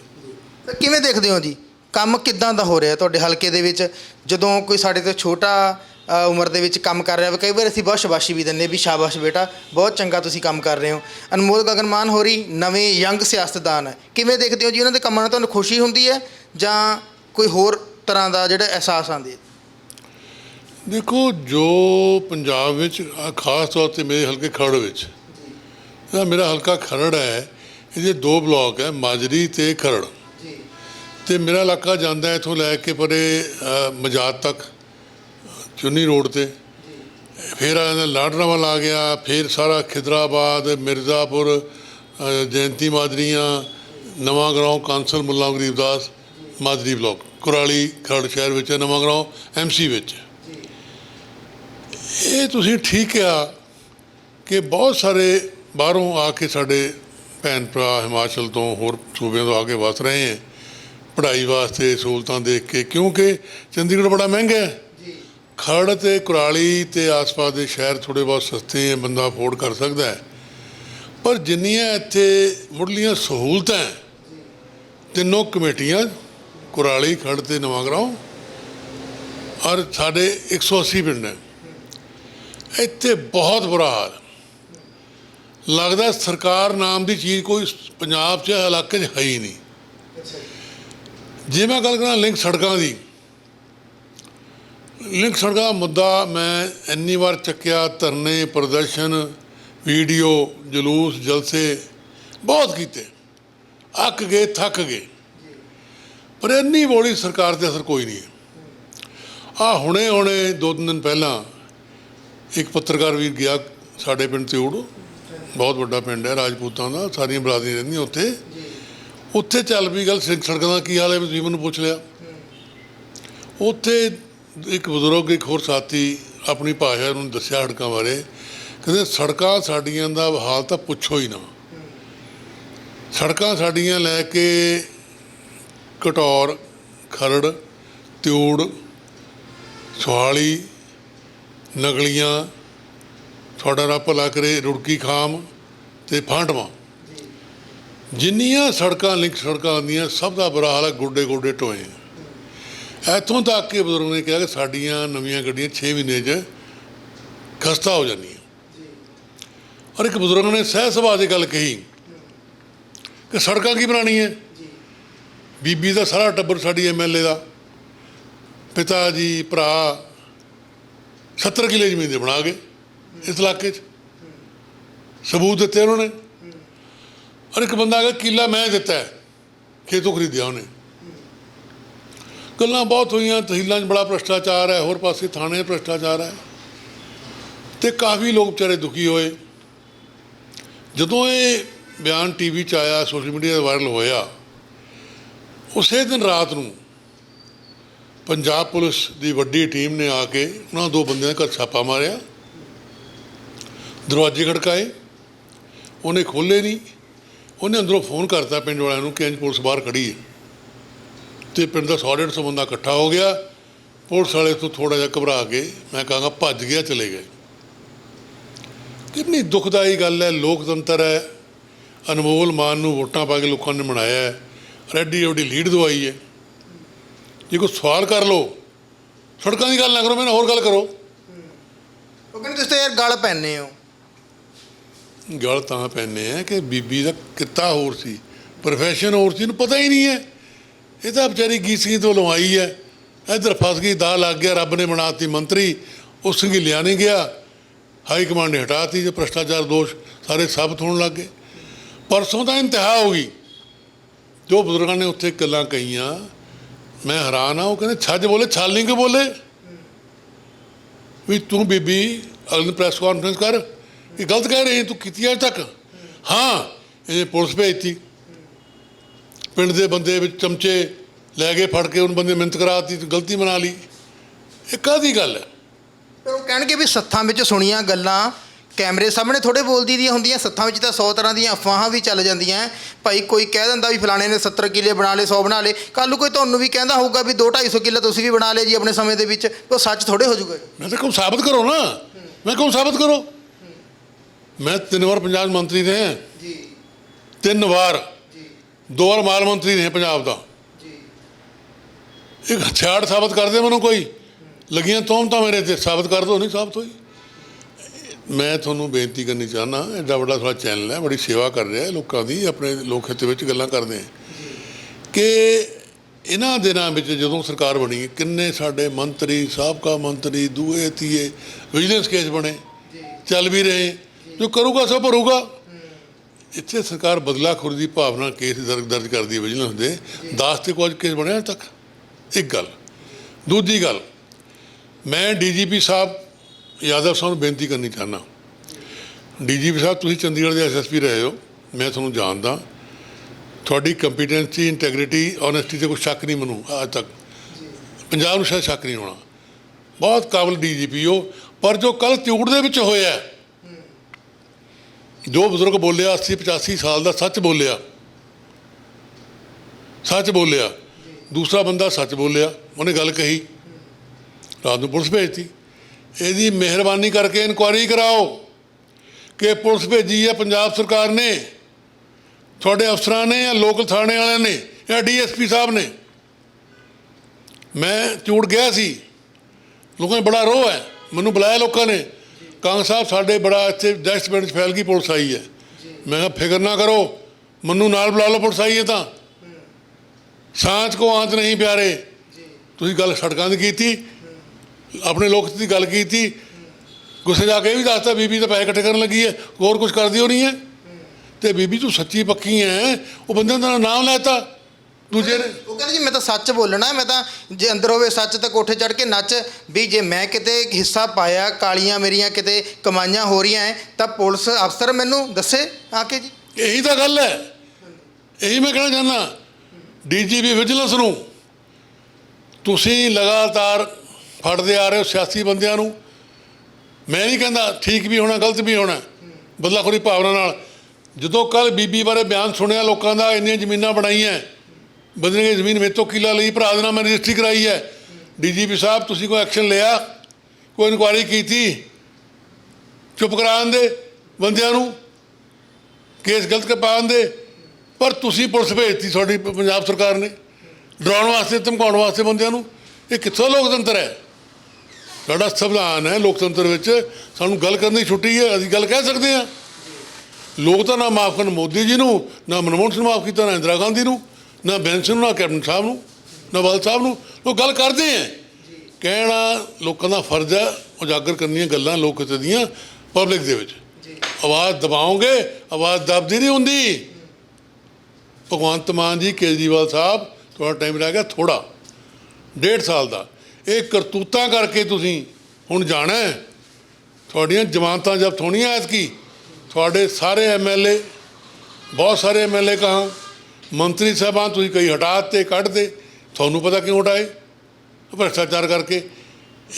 ਤਾਂ ਕਿਵੇਂ ਦੇਖਦੇ ਹੋ ਜੀ? ਕੰਮ ਕਿੱਦਾਂ ਦਾ ਹੋ ਰਿਹਾ ਤੁਹਾਡੇ ਹਲਕੇ ਦੇ ਵਿੱਚ? ਜਦੋਂ ਕੋਈ ਸਾਡੇ ਤੋਂ ਛੋਟਾ ਅ, ਉਮਰ ਦੇ ਵਿੱਚ ਕੰਮ ਕਰ ਰਿਹਾ ਵਾ ਕਈ ਵਾਰ ਅਸੀਂ ਬਹੁਤ ਸ਼ਾਬਾਸ਼ੀ ਵੀ ਦਿੰਦੇ ਵੀ ਸ਼ਾਬਾਸ਼ ਬੇਟਾ ਬਹੁਤ ਚੰਗਾ ਤੁਸੀਂ ਕੰਮ ਕਰ ਰਹੇ ਹੋ। ਅਨਮੋਲ ਗਗਨਮਾਨ ਹੋਰੀ ਨਵੇਂ ਯੰਗ ਸਿਆਸਤਦਾਨ ਹੈ। ਕਿਵੇਂ ਦੇਖਦੇ ਹੋ ਜੀ ਉਹਨਾਂ ਦੇ ਕੰਮਾਂ ਨਾਲ ਤੁਹਾਨੂੰ ਖੁਸ਼ੀ ਹੁੰਦੀ ਹੈ ਜਾਂ ਕੋਈ ਹੋਰ ਤਰ੍ਹਾਂ ਦਾ ਜਿਹੜਾ ਅਹਿਸਾਸ ਆਉਂਦੀ ਹੈ?
ਦੇਖੋ ਜੋ ਪੰਜਾਬ ਵਿੱਚ ਆ ਖਾਸ ਤੌਰ ਤੇ ਮੇਰੇ ਹਲਕੇ ਖਰੜ ਵਿੱਚ ਇਹਦਾ ਮੇਰਾ ਹਲਕਾ ਖਰੜ ਹੈ ਇਹਦੇ ਦੋ ਬਲਾਕ ਹੈ ਮਾਜਰੀ ਤੇ ਖਰੜ। ਤੇ ਮੇਰਾ ਇਲਾਕਾ ਜਾਂਦਾ ਹੈ ਇੱਥੋਂ ਲੈ ਕੇ ਪਰੇ ਅ, ਮਜਾਤ ਤੱਕ ਚੁੰਨੀ ਰੋਡ ਤੇ। ਫਿਰ ਆ ਜਾਂਦਾ ਲਾਡਰਾਵਾਲ ਆ ਗਿਆ ਫਿਰ ਸਾਰਾ ਖਿਦਰਾਬਾਦ ਮਿਰਜ਼ਾਪੁਰ ਅ, ਮਾਦਰੀਆਂ ਨਵਾਂ ਗਰਾਉਂ ਕਾਂਸਲ ਮੁੱਲਾ ਗਰੀਬਦਾਸ ਮਾਦਰੀ ਬਲਾਕ ਕੁਰਾਲੀ ਖਰੜ ਸ਼ਹਿਰ ਵਿੱਚ ਹੈ, ਨਵਾਂ ਗਰਾਉਂ ਐਮਸੀ ਵਿੱਚ ਇਹ ਤੁਸੀਂ ਠੀਕ ਕਿਹਾ ਕਿ ਬਹੁਤ ਸਾਰੇ ਬਾਹਰੋਂ ਆ ਕੇ ਸਾਡੇ ਭੈਣ ਭਰਾ ਹਿਮਾਚਲ ਤੋਂ ਹੋਰ ਸੂਬਿਆਂ ਤੋਂ ਆ ਕੇ ਵਸ ਰਹੇ ਹੈ। ਪੜ੍ਹਾਈ ਵਾਸਤੇ ਸਹੂਲਤਾਂ ਦੇਖ ਕੇ ਕਿਉਂਕਿ ਚੰਡੀਗੜ੍ਹ ਬੜਾ ਮਹਿੰਗਾ ਹੈ। ਖਰੜ ਤੇ ਕੁਰਾਲੀ ਤੇ ਆਸ-ਪਾਸ ਦੇ ਸ਼ਹਿਰ ਥੋੜੇ ਬਹੁਤ ਸਸਤੇ ਹੈ ਬੰਦਾ ਅਫੋਰਡ ਕਰ ਸਕਦਾ ਹੈ। ਪਰ ਜਿੰਨੀਆਂ ਇੱਥੇ ਮੁੱਢਲੀਆਂ ਸਹੂਲਤਾਂ ਹੈ, ਤਿੰਨੋਂ ਕਮੇਟੀਆਂ ਕੁਰਾਲੀ ਖਰੜ ਤੇ ਨਵਾਂਗਰਾਉਂ ਔਰ ਸਾਡੇ 180 ਪਿੰਡ ਹੈ। ਇੱਥੇ ਬਹੁਤ ਬੁਰਾ ਹਾਲ। ਲੱਗਦਾ ਸਰਕਾਰ ਨਾਮ ਦੀ ਚੀਜ਼ ਕੋਈ ਪੰਜਾਬ 'ਚ ਇਲਾਕੇ 'ਚ ਹੈ ਹੀ ਨਹੀਂ। ਜੇ ਮੈਂ ਗੱਲ ਕਰਾਂ ਲਿੰਕ ਸੜਕਾਂ ਦੀ, ਲਿੰਕ ਸੜਕਾਂ ਮੁੱਦਾ ਮੈਂ ਇੰਨੀ ਵਾਰ ਚੱਕਿਆ, ਧਰਨੇ, ਪ੍ਰਦਰਸ਼ਨ, ਵੀਡੀਓ, ਜਲੂਸ, ਜਲਸੇ ਬਹੁਤ ਕੀਤੇ। ਅੱਕ ਗਏ, ਥੱਕ ਗਏ। ਪਰ ਇੰਨੀ ਬੋਲੀ ਸਰਕਾਰ ਤੇ ਅਸਰ ਕੋਈ ਨਹੀਂ ਹੈ। ਆ ਹੁਣੇ ਹੁਣੇ ਦੋ ਤਿੰਨ ਦਿਨ ਪਹਿਲਾਂ ਇੱਕ ਪੱਤਰਕਾਰ ਵੀਰ ਗਿਆ ਸਾਡੇ ਪਿੰਡ 'ਤੇ ਤਿਉੜ ਬਹੁਤ ਵੱਡਾ ਪਿੰਡ ਹੈ, ਰਾਜਪੂਤਾਂ ਦਾ, ਸਾਰੀਆਂ ਬਰਾਦਰੀਆਂ ਰਹਿੰਦੀਆਂ ਉੱਥੇ। ਉੱਥੇ ਚੱਲ ਪਈ ਗੱਲ ਸਿੱਖ ਸੜਕਾਂ ਦਾ, ਕੀ ਹਾਲ ਹੈ? ਤੁਸੀਂ ਮੈਨੂੰ ਪੁੱਛ ਲਿਆ। ਉੱਥੇ ਇੱਕ ਬਜ਼ੁਰਗ, ਇੱਕ ਹੋਰ ਸਾਥੀ ਆਪਣੀ ਭਾਸ਼ਾ ਨੂੰ ਦੱਸਿਆ ਸੜਕਾਂ ਬਾਰੇ। ਕਹਿੰਦੇ, ਸੜਕਾਂ ਸਾਡੀਆਂ ਦਾ ਹਾਲ ਤਾਂ ਪੁੱਛੋ ਹੀ ਨਾ। ਸੜਕਾਂ ਸਾਡੀਆਂ ਲੈ ਕੇ ਕਟੌਰ, ਖਰੜ, ਤਿਉੜ ਸੁਹਾਲੀ ਨਗਲੀਆਂ, ਤੁਹਾਡਾ ਰੱਬ ਭਲਾ ਕਰੇ ਰੁੜਕੀ ਖਾਮ ਤੇ ਫਾਂਟਵਾ। ਜਿੰਨੀਆਂ ਸੜਕਾਂ, ਲਿੰਕ ਸੜਕਾਂ ਆਉਂਦੀਆਂ ਸਭ ਦਾ ਬੁਰਾ ਹਾਲ ਹੈ, ਗੋਡੇ ਗੋਡੇ ਟੋਏ ਇੱਥੋਂ ਤੱਕ ਕਿ ਬਜ਼ੁਰਗ ਨੇ ਕਿਹਾ ਕਿ ਸਾਡੀਆਂ ਨਵੀਆਂ ਗੱਡੀਆਂ 6 ਮਹੀਨੇ 'ਚ ਖਸਤਾ ਹੋ ਜਾਂਦੀਆਂ। ਔਰ ਇੱਕ ਬਜ਼ੁਰਗ ਨੇ ਸਹਿ ਸੁਭਾਅ ਦੀ ਗੱਲ ਕਹੀ ਕਿ ਸੜਕਾਂ ਕੀ ਬਣਾਉਣੀ ਹੈ ਬੀਬੀ ਦਾ ਸਾਰਾ ਟੱਬਰ ਸਾਡੀ ਐਮਐਲਏ ਦਾ, ਪਿਤਾ ਜੀ, ਭਰਾ 70 ਕਿੱਲੇ ਜ਼ਮੀਨ ਦੇ ਬਣਾ ਗਏ ਇਸ ਇਲਾਕੇ 'ਚ। ਸਬੂਤ ਦਿੱਤੇ ਉਹਨਾਂ ਨੇ। ਔਰ ਇੱਕ ਬੰਦਾ ਆ ਗਿਆ ਕਿੱਲਾ ਮੈਂ ਦਿੱਤਾ ਖੇਤੋਂ ਖਰੀਦਿਆ ਉਹਨੇ। ਗੱਲਾਂ ਬਹੁਤ ਹੋਈਆਂ, ਤਹਿਸੀਲਾਂ 'ਚ ਬੜਾ ਭ੍ਰਸ਼ਟਾਚਾਰ ਹੈ, ਹੋਰ ਪਾਸੇ ਥਾਣੇ 'ਚ ਭ੍ਰਸ਼ਟਾਚਾਰ ਹੈ। ਤੇ ਕਾਫੀ ਲੋਕ ਵਿਚਾਰੇ ਦੁਖੀ ਹੋਏ। ਜਦੋਂ ਇਹ ਬਿਆਨ ਟੀਵੀ 'ਚ ਆਇਆ, ਸੋਸ਼ਲ ਮੀਡੀਆ 'ਤੇ ਵਾਇਰਲ ਹੋਇਆ, ਉਸੇ ਦਿਨ ਰਾਤ ਨੂੰ ਪੰਜਾਬ ਪੁਲਿਸ ਦੀ ਵੱਡੀ ਟੀਮ ਨੇ ਆ ਕੇ ਉਹਨਾਂ ਦੋ ਬੰਦਿਆਂ ਦੇ ਘਰ ਛਾਪਾ ਮਾਰਿਆ। ਦਰਵਾਜ਼ੇ ਖੜਕਾਏ। ਉਹਨੇ ਖੋਲ੍ਹੇ ਨਹੀਂ। ਉਹਨੇ ਅੰਦਰੋਂ ਫੋਨ ਕਰਤਾ ਪਿੰਡ ਵਾਲਿਆਂ ਨੂੰ ਕਿ ਇੰਜ ਪੁਲਿਸ ਬਾਹਰ ਖੜੀ ਹੈ। ਤੇ ਪਿੰਡ ਦਾ 100 ਬੰਦਾ ਇਕੱਠਾ ਹੋ ਗਿਆ। ਪੁਲਿਸ ਵਾਲੇ ਤੋਂ ਥੋੜਾ ਜਿਹਾ ਘਬਰਾ ਕੇ ਮੈਂ ਕਹਾਂਗਾ ਭੱਜ ਗਿਆ, ਚਲੇ ਗਏ। ਕਿੰਨੀ ਦੁਖਦਾਈ ਗੱਲ ਹੈ, ਲੋਕਤੰਤਰ ਹੈ। ਅਨਮੋਲ ਮਾਨ ਨੂੰ ਵੋਟਾਂ ਪਾ ਕੇ ਲੋਕਾਂ ਨੇ ਮਨਾਇਆ ਹੈ। ਰੈਡੀ ਉਹਦੀ ਲੀਡ ਦਵਾਈ ਹੈ। ਜੇ ਕੋਈ ਸਵਾਲ ਕਰ ਲਓ, ਸੜਕਾਂ ਦੀ ਗੱਲ ਨਾ ਕਰੋ ਮੈਨੂੰ ਹੋਰ ਗੱਲ ਕਰੋ।
ਉਹ ਕਹਿੰਦੇ ਤੁਸੀਂ ਤਾਂ ਯਾਰ ਗਲ ਪੈਨੇ ਹੋ।
ਗੱਲ ਤਾਂ ਪੈਨੇ ਆ ਕਿ ਬੀਬੀ ਦਾ ਕਿੱਤਾ ਹੋਰ ਸੀ ਪ੍ਰੋਫੈਸ਼ਨ ਹੋਰ ਸੀ ਇਹਨੂੰ ਪਤਾ ਹੀ ਨਹੀਂ ਹੈ। ਇਹ ਤਾਂ ਵਿਚਾਰੀ ਗੀਸੀ ਤੋਂ ਲਵਾਈ ਹੈ। ਇੱਧਰ ਫਸ ਗਈ ਦਾ ਲੱਗ ਗਿਆ, ਰੱਬ ਨੇ ਬਣਾਤੀ ਮੰਤਰੀ ਉਸ ਸੰਗੀ ਲਿਆ ਨਹੀਂ ਗਿਆ। ਹਾਈ ਕਮਾਂਡ ਨੇ ਹਟਾਤੀ ਜੇ ਭ੍ਰਸ਼ਟਾਚਾਰ ਦੋਸ਼ ਸਾਰੇ ਸਾਬਤ ਹੋਣ ਲੱਗ ਗਏ। ਪਰਸੋਂ ਤਾਂ ਇੰਤਹਾ ਹੋ ਗਈ। ਜੋ ਬਜ਼ੁਰਗਾਂ ਨੇ ਉੱਥੇ ਗੱਲਾਂ ਕਹੀਆਂ, ਮੈਂ ਹੈਰਾਨ ਆ ਉਹ ਕਹਿੰਦੇ, ਛੱਜ ਬੋਲੇ ਛਾਲ ਕੇ ਬੋਲੇ। ਵੀ ਤੂੰ ਬੀਬੀ ਅਗਲੀ ਪ੍ਰੈਸ ਕਾਨਫਰੰਸ ਕਰ। ਇਹ ਗਲਤ ਕਹਿ ਰਹੀ ਤੂੰ ਕੀਤੀ ਅਜੇ ਤੱਕ? ਹਾਂ ਇਹ ਪੁਲਿਸ ਭੇਜਤੀ। ਪਿੰਡ ਦੇ ਬੰਦੇ ਵਿੱਚ ਚਮਚੇ ਲੈ ਕੇ ਫੜ ਕੇ ਉਹਨ ਬੰਦੇ ਮਿਹਨਤ ਕਰਾਤੀ ਗਲਤੀ ਬਣਾ ਲਈ। ਇਹ ਕਾਹਦੀ ਗੱਲ ਹੈ?
ਪਰ ਉਹ ਕਹਿਣਗੇ ਵੀ ਸੱਥਾਂ ਵਿੱਚ ਸੁਣੀਆਂ ਗੱਲਾਂ ਕੈਮਰੇ ਸਾਹਮਣੇ ਥੋੜੇ ਬੋਲਦੀ ਦੀਆਂ ਹੁੰਦੀਆਂ ਸੱਥਾਂ ਵਿੱਚ ਤਾਂ 100 ਤਰ੍ਹਾਂ ਦੀਆਂ ਅਫਵਾਹਾਂ ਵੀ ਚੱਲ ਜਾਂਦੀਆਂ। ਭਾਈ ਕੋਈ ਕਹਿ ਦਿੰਦਾ ਵੀ ਫਲਾਣੇ ਨੇ 70 ਕਿੱਲੇ ਬਣਾ ਲਏ 100 ਬਣਾ ਲਏ। ਕੱਲ ਨੂੰ ਕੋਈ ਤੁਹਾਨੂੰ ਵੀ ਕਹਿੰਦਾ ਹੋਊਗਾ ਵੀ 2 250 ਕਿੱਲੇ ਤੁਸੀਂ ਵੀ ਬਣਾ ਲਏ ਜੀ ਆਪਣੇ ਸਮੇਂ ਦੇ ਵਿੱਚ ਉਹ ਸੱਚ ਥੋੜੇ ਹੋ ਜਾਊਗਾ।
ਮੈਂ ਤਾਂ ਕਹੂੰ ਸਾਬਤ ਕਰੋ ਨਾ। ਮੈਂ ਕਹੂੰ ਸਾਬਤ ਕਰੋ। ਮੈਂ ਤਿੰਨ ਵਾਰ ਪੰਜਾਬ ਮੰਤਰੀ ਰਿਹਾ
ਜੀ।
ਤਿੰਨ ਵਾਰ।
ਜੀ।
ਦੋ ਵਾਰ ਮਾਲ ਮੰਤਰੀ ਰਹੇ ਪੰਜਾਬ ਦਾ।
ਜੀ।
ਇੱਕ ਹਥਿਆਰ ਸਾਬਤ ਕਰਦੇ ਮੈਨੂੰ ਕੋਈ। ਲੱਗੀਆਂ ਤੋਮਤਾਂ ਮੇਰੇ ਤੇ ਸਾਬਤ ਕਰ ਦੋ ਨਹੀਂ ਸਾਬਤ ਹੋਈ। ਮੈਂ ਤੁਹਾਨੂੰ ਬੇਨਤੀ ਕਰਨੀ ਚਾਹਨਾ ਐਡਾ ਵੱਡਾ ਤੁਹਾਡਾ ਚੈਨਲ ਹੈ ਬੜੀ ਸੇਵਾ ਕਰ ਰਿਹਾ ਲੋਕਾਂ ਦੀ ਆਪਣੇ ਲੋਕ ਹਿੱਤ ਵਿੱਚ ਗੱਲਾਂ ਕਰਦੇ ਆ ਕਿ ਇਹਨਾਂ ਦਿਨਾਂ ਵਿੱਚ ਜਦੋਂ ਸਰਕਾਰ ਬਣੀ ਕਿੰਨੇ ਸਾਡੇ ਮੰਤਰੀ ਸਾਬਕਾ ਮੰਤਰੀ ਦੂਏ ਤੀਏ ਵਿਜੀਲੈਂਸ ਕੇਸ ਬਣੇ। ਚੱਲ ਵੀ ਰਹੇ। ਜੋ ਕਰੂਗਾ ਸੋ ਭਰੂਗਾ। ਇੱਥੇ ਸਰਕਾਰ ਬਦਲਾਖੋਰੀ ਦੀ ਭਾਵਨਾ ਕੇਸ ਦਰਜ ਦਰਜ ਕਰਦੀ ਹੈ ਵਿਜੀਲੈਂਸ ਦੇ। 10 ਤੇ ਕੁਝ ਕੇਸ ਬਣੇ ਅਜੇ ਤੱਕ? ਇੱਕ ਗੱਲ। ਦੂਜੀ ਗੱਲ ਮੈਂ ਡੀਜੀਪੀ ਸਾਹਿਬ ਯਾਦਵ ਸਾਹਿਬ ਨੂੰ ਬੇਨਤੀ ਕਰਨੀ ਚਾਹਨਾ ਡੀਜੀਪੀ ਸਾਹਿਬ ਤੁਸੀਂ ਚੰਡੀਗੜ੍ਹ ਦੇ ਐਸਐਸਪੀ ਰਹੇ ਹੋ। ਮੈਂ ਤੁਹਾਨੂੰ ਜਾਣਦਾ। ਤੁਹਾਡੀ ਕੰਪੀਟੈਂਸੀ ਇੰਟੈਗ੍ਰਿਟੀ ਓਨੈਸਟੀ ਤੇ ਕੋਈ ਸ਼ੱਕ ਨਹੀਂ ਮੈਨੂੰ ਅੱਜ ਤੱਕ। ਪੰਜਾਬ ਨੂੰ ਸ਼ਾਇਦ ਸ਼ੱਕ ਨਹੀਂ ਹੋਣਾ। ਬਹੁਤ ਕਾਬਲ ਡੀਜੀਪੀ ਹੋ। ਪਰ ਜੋ ਕੱਲ ਤਿਊੜ ਦੇ ਵਿੱਚ ਹੋਇਆ ਜੋ ਬਜ਼ੁਰਗ ਬੋਲਿਆ 80 85 ਸਾਲ ਦਾ ਸੱਚ ਬੋਲਿਆ। ਸੱਚ ਬੋਲਿਆ। ਦੂਸਰਾ ਬੰਦਾ ਸੱਚ ਬੋਲਿਆ, ਉਹਨੇ ਗੱਲ ਕਹੀ। ਰਾਤ ਨੂੰ ਪੁਲਿਸ ਭੇਜਤੀ। ਇਹਦੀ ਮਿਹਰਬਾਨੀ ਕਰਕੇ ਇਨਕੁਆਇਰੀ ਕਰਾਓ ਕਿ ਪੁਲਿਸ ਭੇਜੀ ਹੈ ਪੰਜਾਬ ਸਰਕਾਰ ਨੇ। ਤੁਹਾਡੇ ਅਫਸਰਾਂ ਨੇ ਜਾਂ ਲੋਕਲ ਥਾਣੇ ਵਾਲਿਆਂ ਨੇ ਜਾਂ ਡੀਐਸਪੀ ਸਾਹਿਬ ਨੇ। ਮੈਂ ਚੂੜ ਗਿਆ ਸੀ। ਲੋਕਾਂ ਨੇ ਬੜਾ ਰੋਹ ਹੈ। ਮੈਨੂੰ ਬੁਲਾਇਆ ਲੋਕਾਂ ਨੇ। ਕਾਂ ਸਾਹਿਬ ਸਾਡੇ ਬੜਾ ਇੱਥੇ ਡੈਸਟਬਿਨ 'ਚ ਫੈਲ ਗਈ, ਪੁਲਿਸ ਆਈ ਹੈ। ਮੈਂ ਕਿਹਾ, ਫਿਕਰ ਨਾ ਕਰੋ, ਮੈਨੂੰ ਨਾਲ ਬੁਲਾ ਲਓ, ਪੁਲਿਸ ਆਈ ਹੈ ਤਾਂ। ਸਾਂਝ ਕੋ ਆਂਤ ਨਹੀਂ ਪਿਆਰੇ। ਤੁਸੀਂ ਗੱਲ ਸੜਕਾਂ ਦੀ ਕੀਤੀ, ਆਪਣੇ ਲੋਕ ਦੀ ਗੱਲ ਕੀਤੀ। ਗੁੱਸੇ ਜਾ ਕੇ ਇਹ ਵੀ ਦੱਸਤਾ, ਬੀਬੀ ਤਾਂ ਪੈਸੇ ਇਕੱਠੇ ਕਰਨ ਲੱਗੀ ਹੈ, ਹੋਰ ਕੁਝ ਕਰਦੀ ਹੋ ਨਹੀਂ ਹੈ। ਤੇ ਬੀਬੀ ਤੂੰ ਸੱਚੀ ਪੱਕੀ ਹੈ, ਉਹ ਬੰਦੇ ਦਾ ਨਾਮ ਲੈਤਾ। ਦੂਜੇ ਨੇ।
ਉਹ ਕਹਿੰਦੇ ਜੀ ਮੈਂ ਤਾਂ ਸੱਚ ਬੋਲਣਾ ਮੈਂ ਤਾਂ ਜੇ ਅੰਦਰ ਹੋਵੇ ਸੱਚ ਤਾਂ ਕੋਠੇ ਚੜ ਕੇ ਨੱਚ। ਵੀ ਜੇ ਮੈਂ ਕਿਤੇ ਹਿੱਸਾ ਪਾਇਆ ਕਾਲੀਆਂ ਮੇਰੀਆਂ ਕਿਤੇ ਕਮਾਈਆਂ ਹੋ ਰਹੀਆਂ ਹੈ ਤਾਂ ਪੁਲਿਸ ਅਫਸਰ ਮੈਨੂੰ ਦੱਸੇ ਆ ਕੇ ਜੀ।
ਇਹੀ ਤਾਂ ਗੱਲ ਹੈ। ਇਹੀ ਮੈਂ ਕਹਿਣਾ ਚਾਹੁੰਦਾ। ਡੀਜੀਪੀ ਵਿਜੀਲੈਂਸ ਨੂੰ ਤੁਸੀਂ ਲਗਾਤਾਰ ਫੜਦੇ ਆ ਰਹੇ ਹੋ ਸਿਆਸੀ ਬੰਦਿਆਂ ਨੂੰ। ਮੈਂ ਨਹੀਂ ਕਹਿੰਦਾ ਠੀਕ ਵੀ ਹੋਣਾ ਗਲਤ ਵੀ ਹੋਣਾ ਬਦਲਾਖੋਰੀ ਭਾਵਨਾ ਨਾਲ। ਜਦੋਂ ਕੱਲ ਬੀਬੀ ਬਾਰੇ ਬਿਆਨ ਸੁਣਿਆ ਲੋਕਾਂ ਦਾ ਇੰਨੀਆਂ ਜ਼ਮੀਨਾਂ ਬਣਾਈਆਂ ਬੰਦੇ ਨੇ ਜ਼ਮੀਨ ਮੇਰੇ ਕਿਲਾ ਲਈ, ਭਰਾ ਦੇ ਨਾਲ ਮੈਂ ਰਜਿਸਟਰੀ ਕਰਾਈ ਹੈ। ਡੀਜੀਪੀ ਸਾਹਿਬ, ਤੁਸੀਂ ਕੋਈ ਐਕਸ਼ਨ ਲਿਆ? ਕੋਈ ਇਨਕੁਆਇਰੀ ਕੀਤੀ? ਚੁੱਪ ਕਰਾਉਣ ਦੇ ਬੰਦਿਆਂ ਨੂੰ? ਕੇਸ ਗਲਤ ਕੇ ਪਾਉਣ ਦੇ ਪਰ ਤੁਸੀਂ ਪੁਲਿਸ ਭੇਜਤੀ ਤੁਹਾਡੀ ਪੰਜਾਬ ਸਰਕਾਰ ਨੇ। ਡਰਾਉਣ ਵਾਸਤੇ, ਧਮਕਾਉਣ ਵਾਸਤੇ ਬੰਦਿਆਂ ਨੂੰ? ਇਹ ਕਿੱਥੋਂ ਲੋਕਤੰਤਰ ਹੈ? ਸਾਡਾ ਸੰਵਿਧਾਨ ਹੈ ਲੋਕਤੰਤਰ ਵਿੱਚ। ਸਾਨੂੰ ਗੱਲ ਕਰਨ ਦੀ ਛੁੱਟੀ ਹੈ, ਅਸੀਂ ਗੱਲ ਕਹਿ ਸਕਦੇ ਹਾਂ। ਲੋਕ ਤਾਂ ਨਾ ਮਾਫ ਕਰਨ ਮੋਦੀ ਜੀ ਨੂੰ, ਨਾ ਮਨਮੋਹਨ ਸਿੰਘ ਮਾਫ ਕੀਤਾ, ਨਾ ਇੰਦਰਾ ਗਾਂਧੀ ਨੂੰ। ਨਾ ਬੈਂਸ ਨੂੰ ਨਾ ਕੈਪਟਨ ਸਾਹਿਬ ਨੂੰ ਨਾ ਬਾਲ ਸਾਹਿਬ ਨੂੰ ਲੋਕ ਗੱਲ ਕਰਦੇ ਹੈ ਕਹਿਣਾ ਲੋਕਾਂ ਦਾ ਫਰਜ਼ ਹੈ ਉਜਾਗਰ ਕਰਨੀਆਂ ਗੱਲਾਂ ਲੋਕ ਹਿੱਤ ਦੀਆਂ ਪਬਲਿਕ ਦੇ ਵਿੱਚ। ਆਵਾਜ਼ ਦਬਾਓਗੇ ਆਵਾਜ਼ ਦਬਦੀ ਨਹੀਂ ਹੁੰਦੀ। ਭਗਵੰਤ ਮਾਨ ਜੀ ਕੇਜਰੀਵਾਲ ਸਾਹਿਬ ਤੁਹਾਡਾ ਟਾਈਮ ਰਹਿ ਗਿਆ ਥੋੜਾ ਡੇਢ ਸਾਲ ਦਾ। ਇਹ ਕਰਤੂਤਾਂ ਕਰਕੇ ਤੁਸੀਂ ਹੁਣ ਜਾਣਾ। ਤੁਹਾਡੀਆਂ ਜ਼ਮਾਨਤਾਂ ਜਬ ਥੋਣੀਆਂ ਐਤਕੀ। ਤੁਹਾਡੇ ਸਾਰੇ ਐਮਐਲਏ ਬਹੁਤ ਸਾਰੇ ਐਮਐਲਏ ਕਹਾਂ। ਮੰਤਰੀ ਸਾਹਿਬਾਨ ਤੁਸੀਂ ਕਈ ਹਟਾ ਦਿੱਤੇ, ਕੱਢ ਦੇ ਤੁਹਾਨੂੰ ਪਤਾ ਕਿਉਂ ਹਟਾਏ? ਭ੍ਰਿਸ਼ਟਾਚਾਰ ਕਰਕੇ।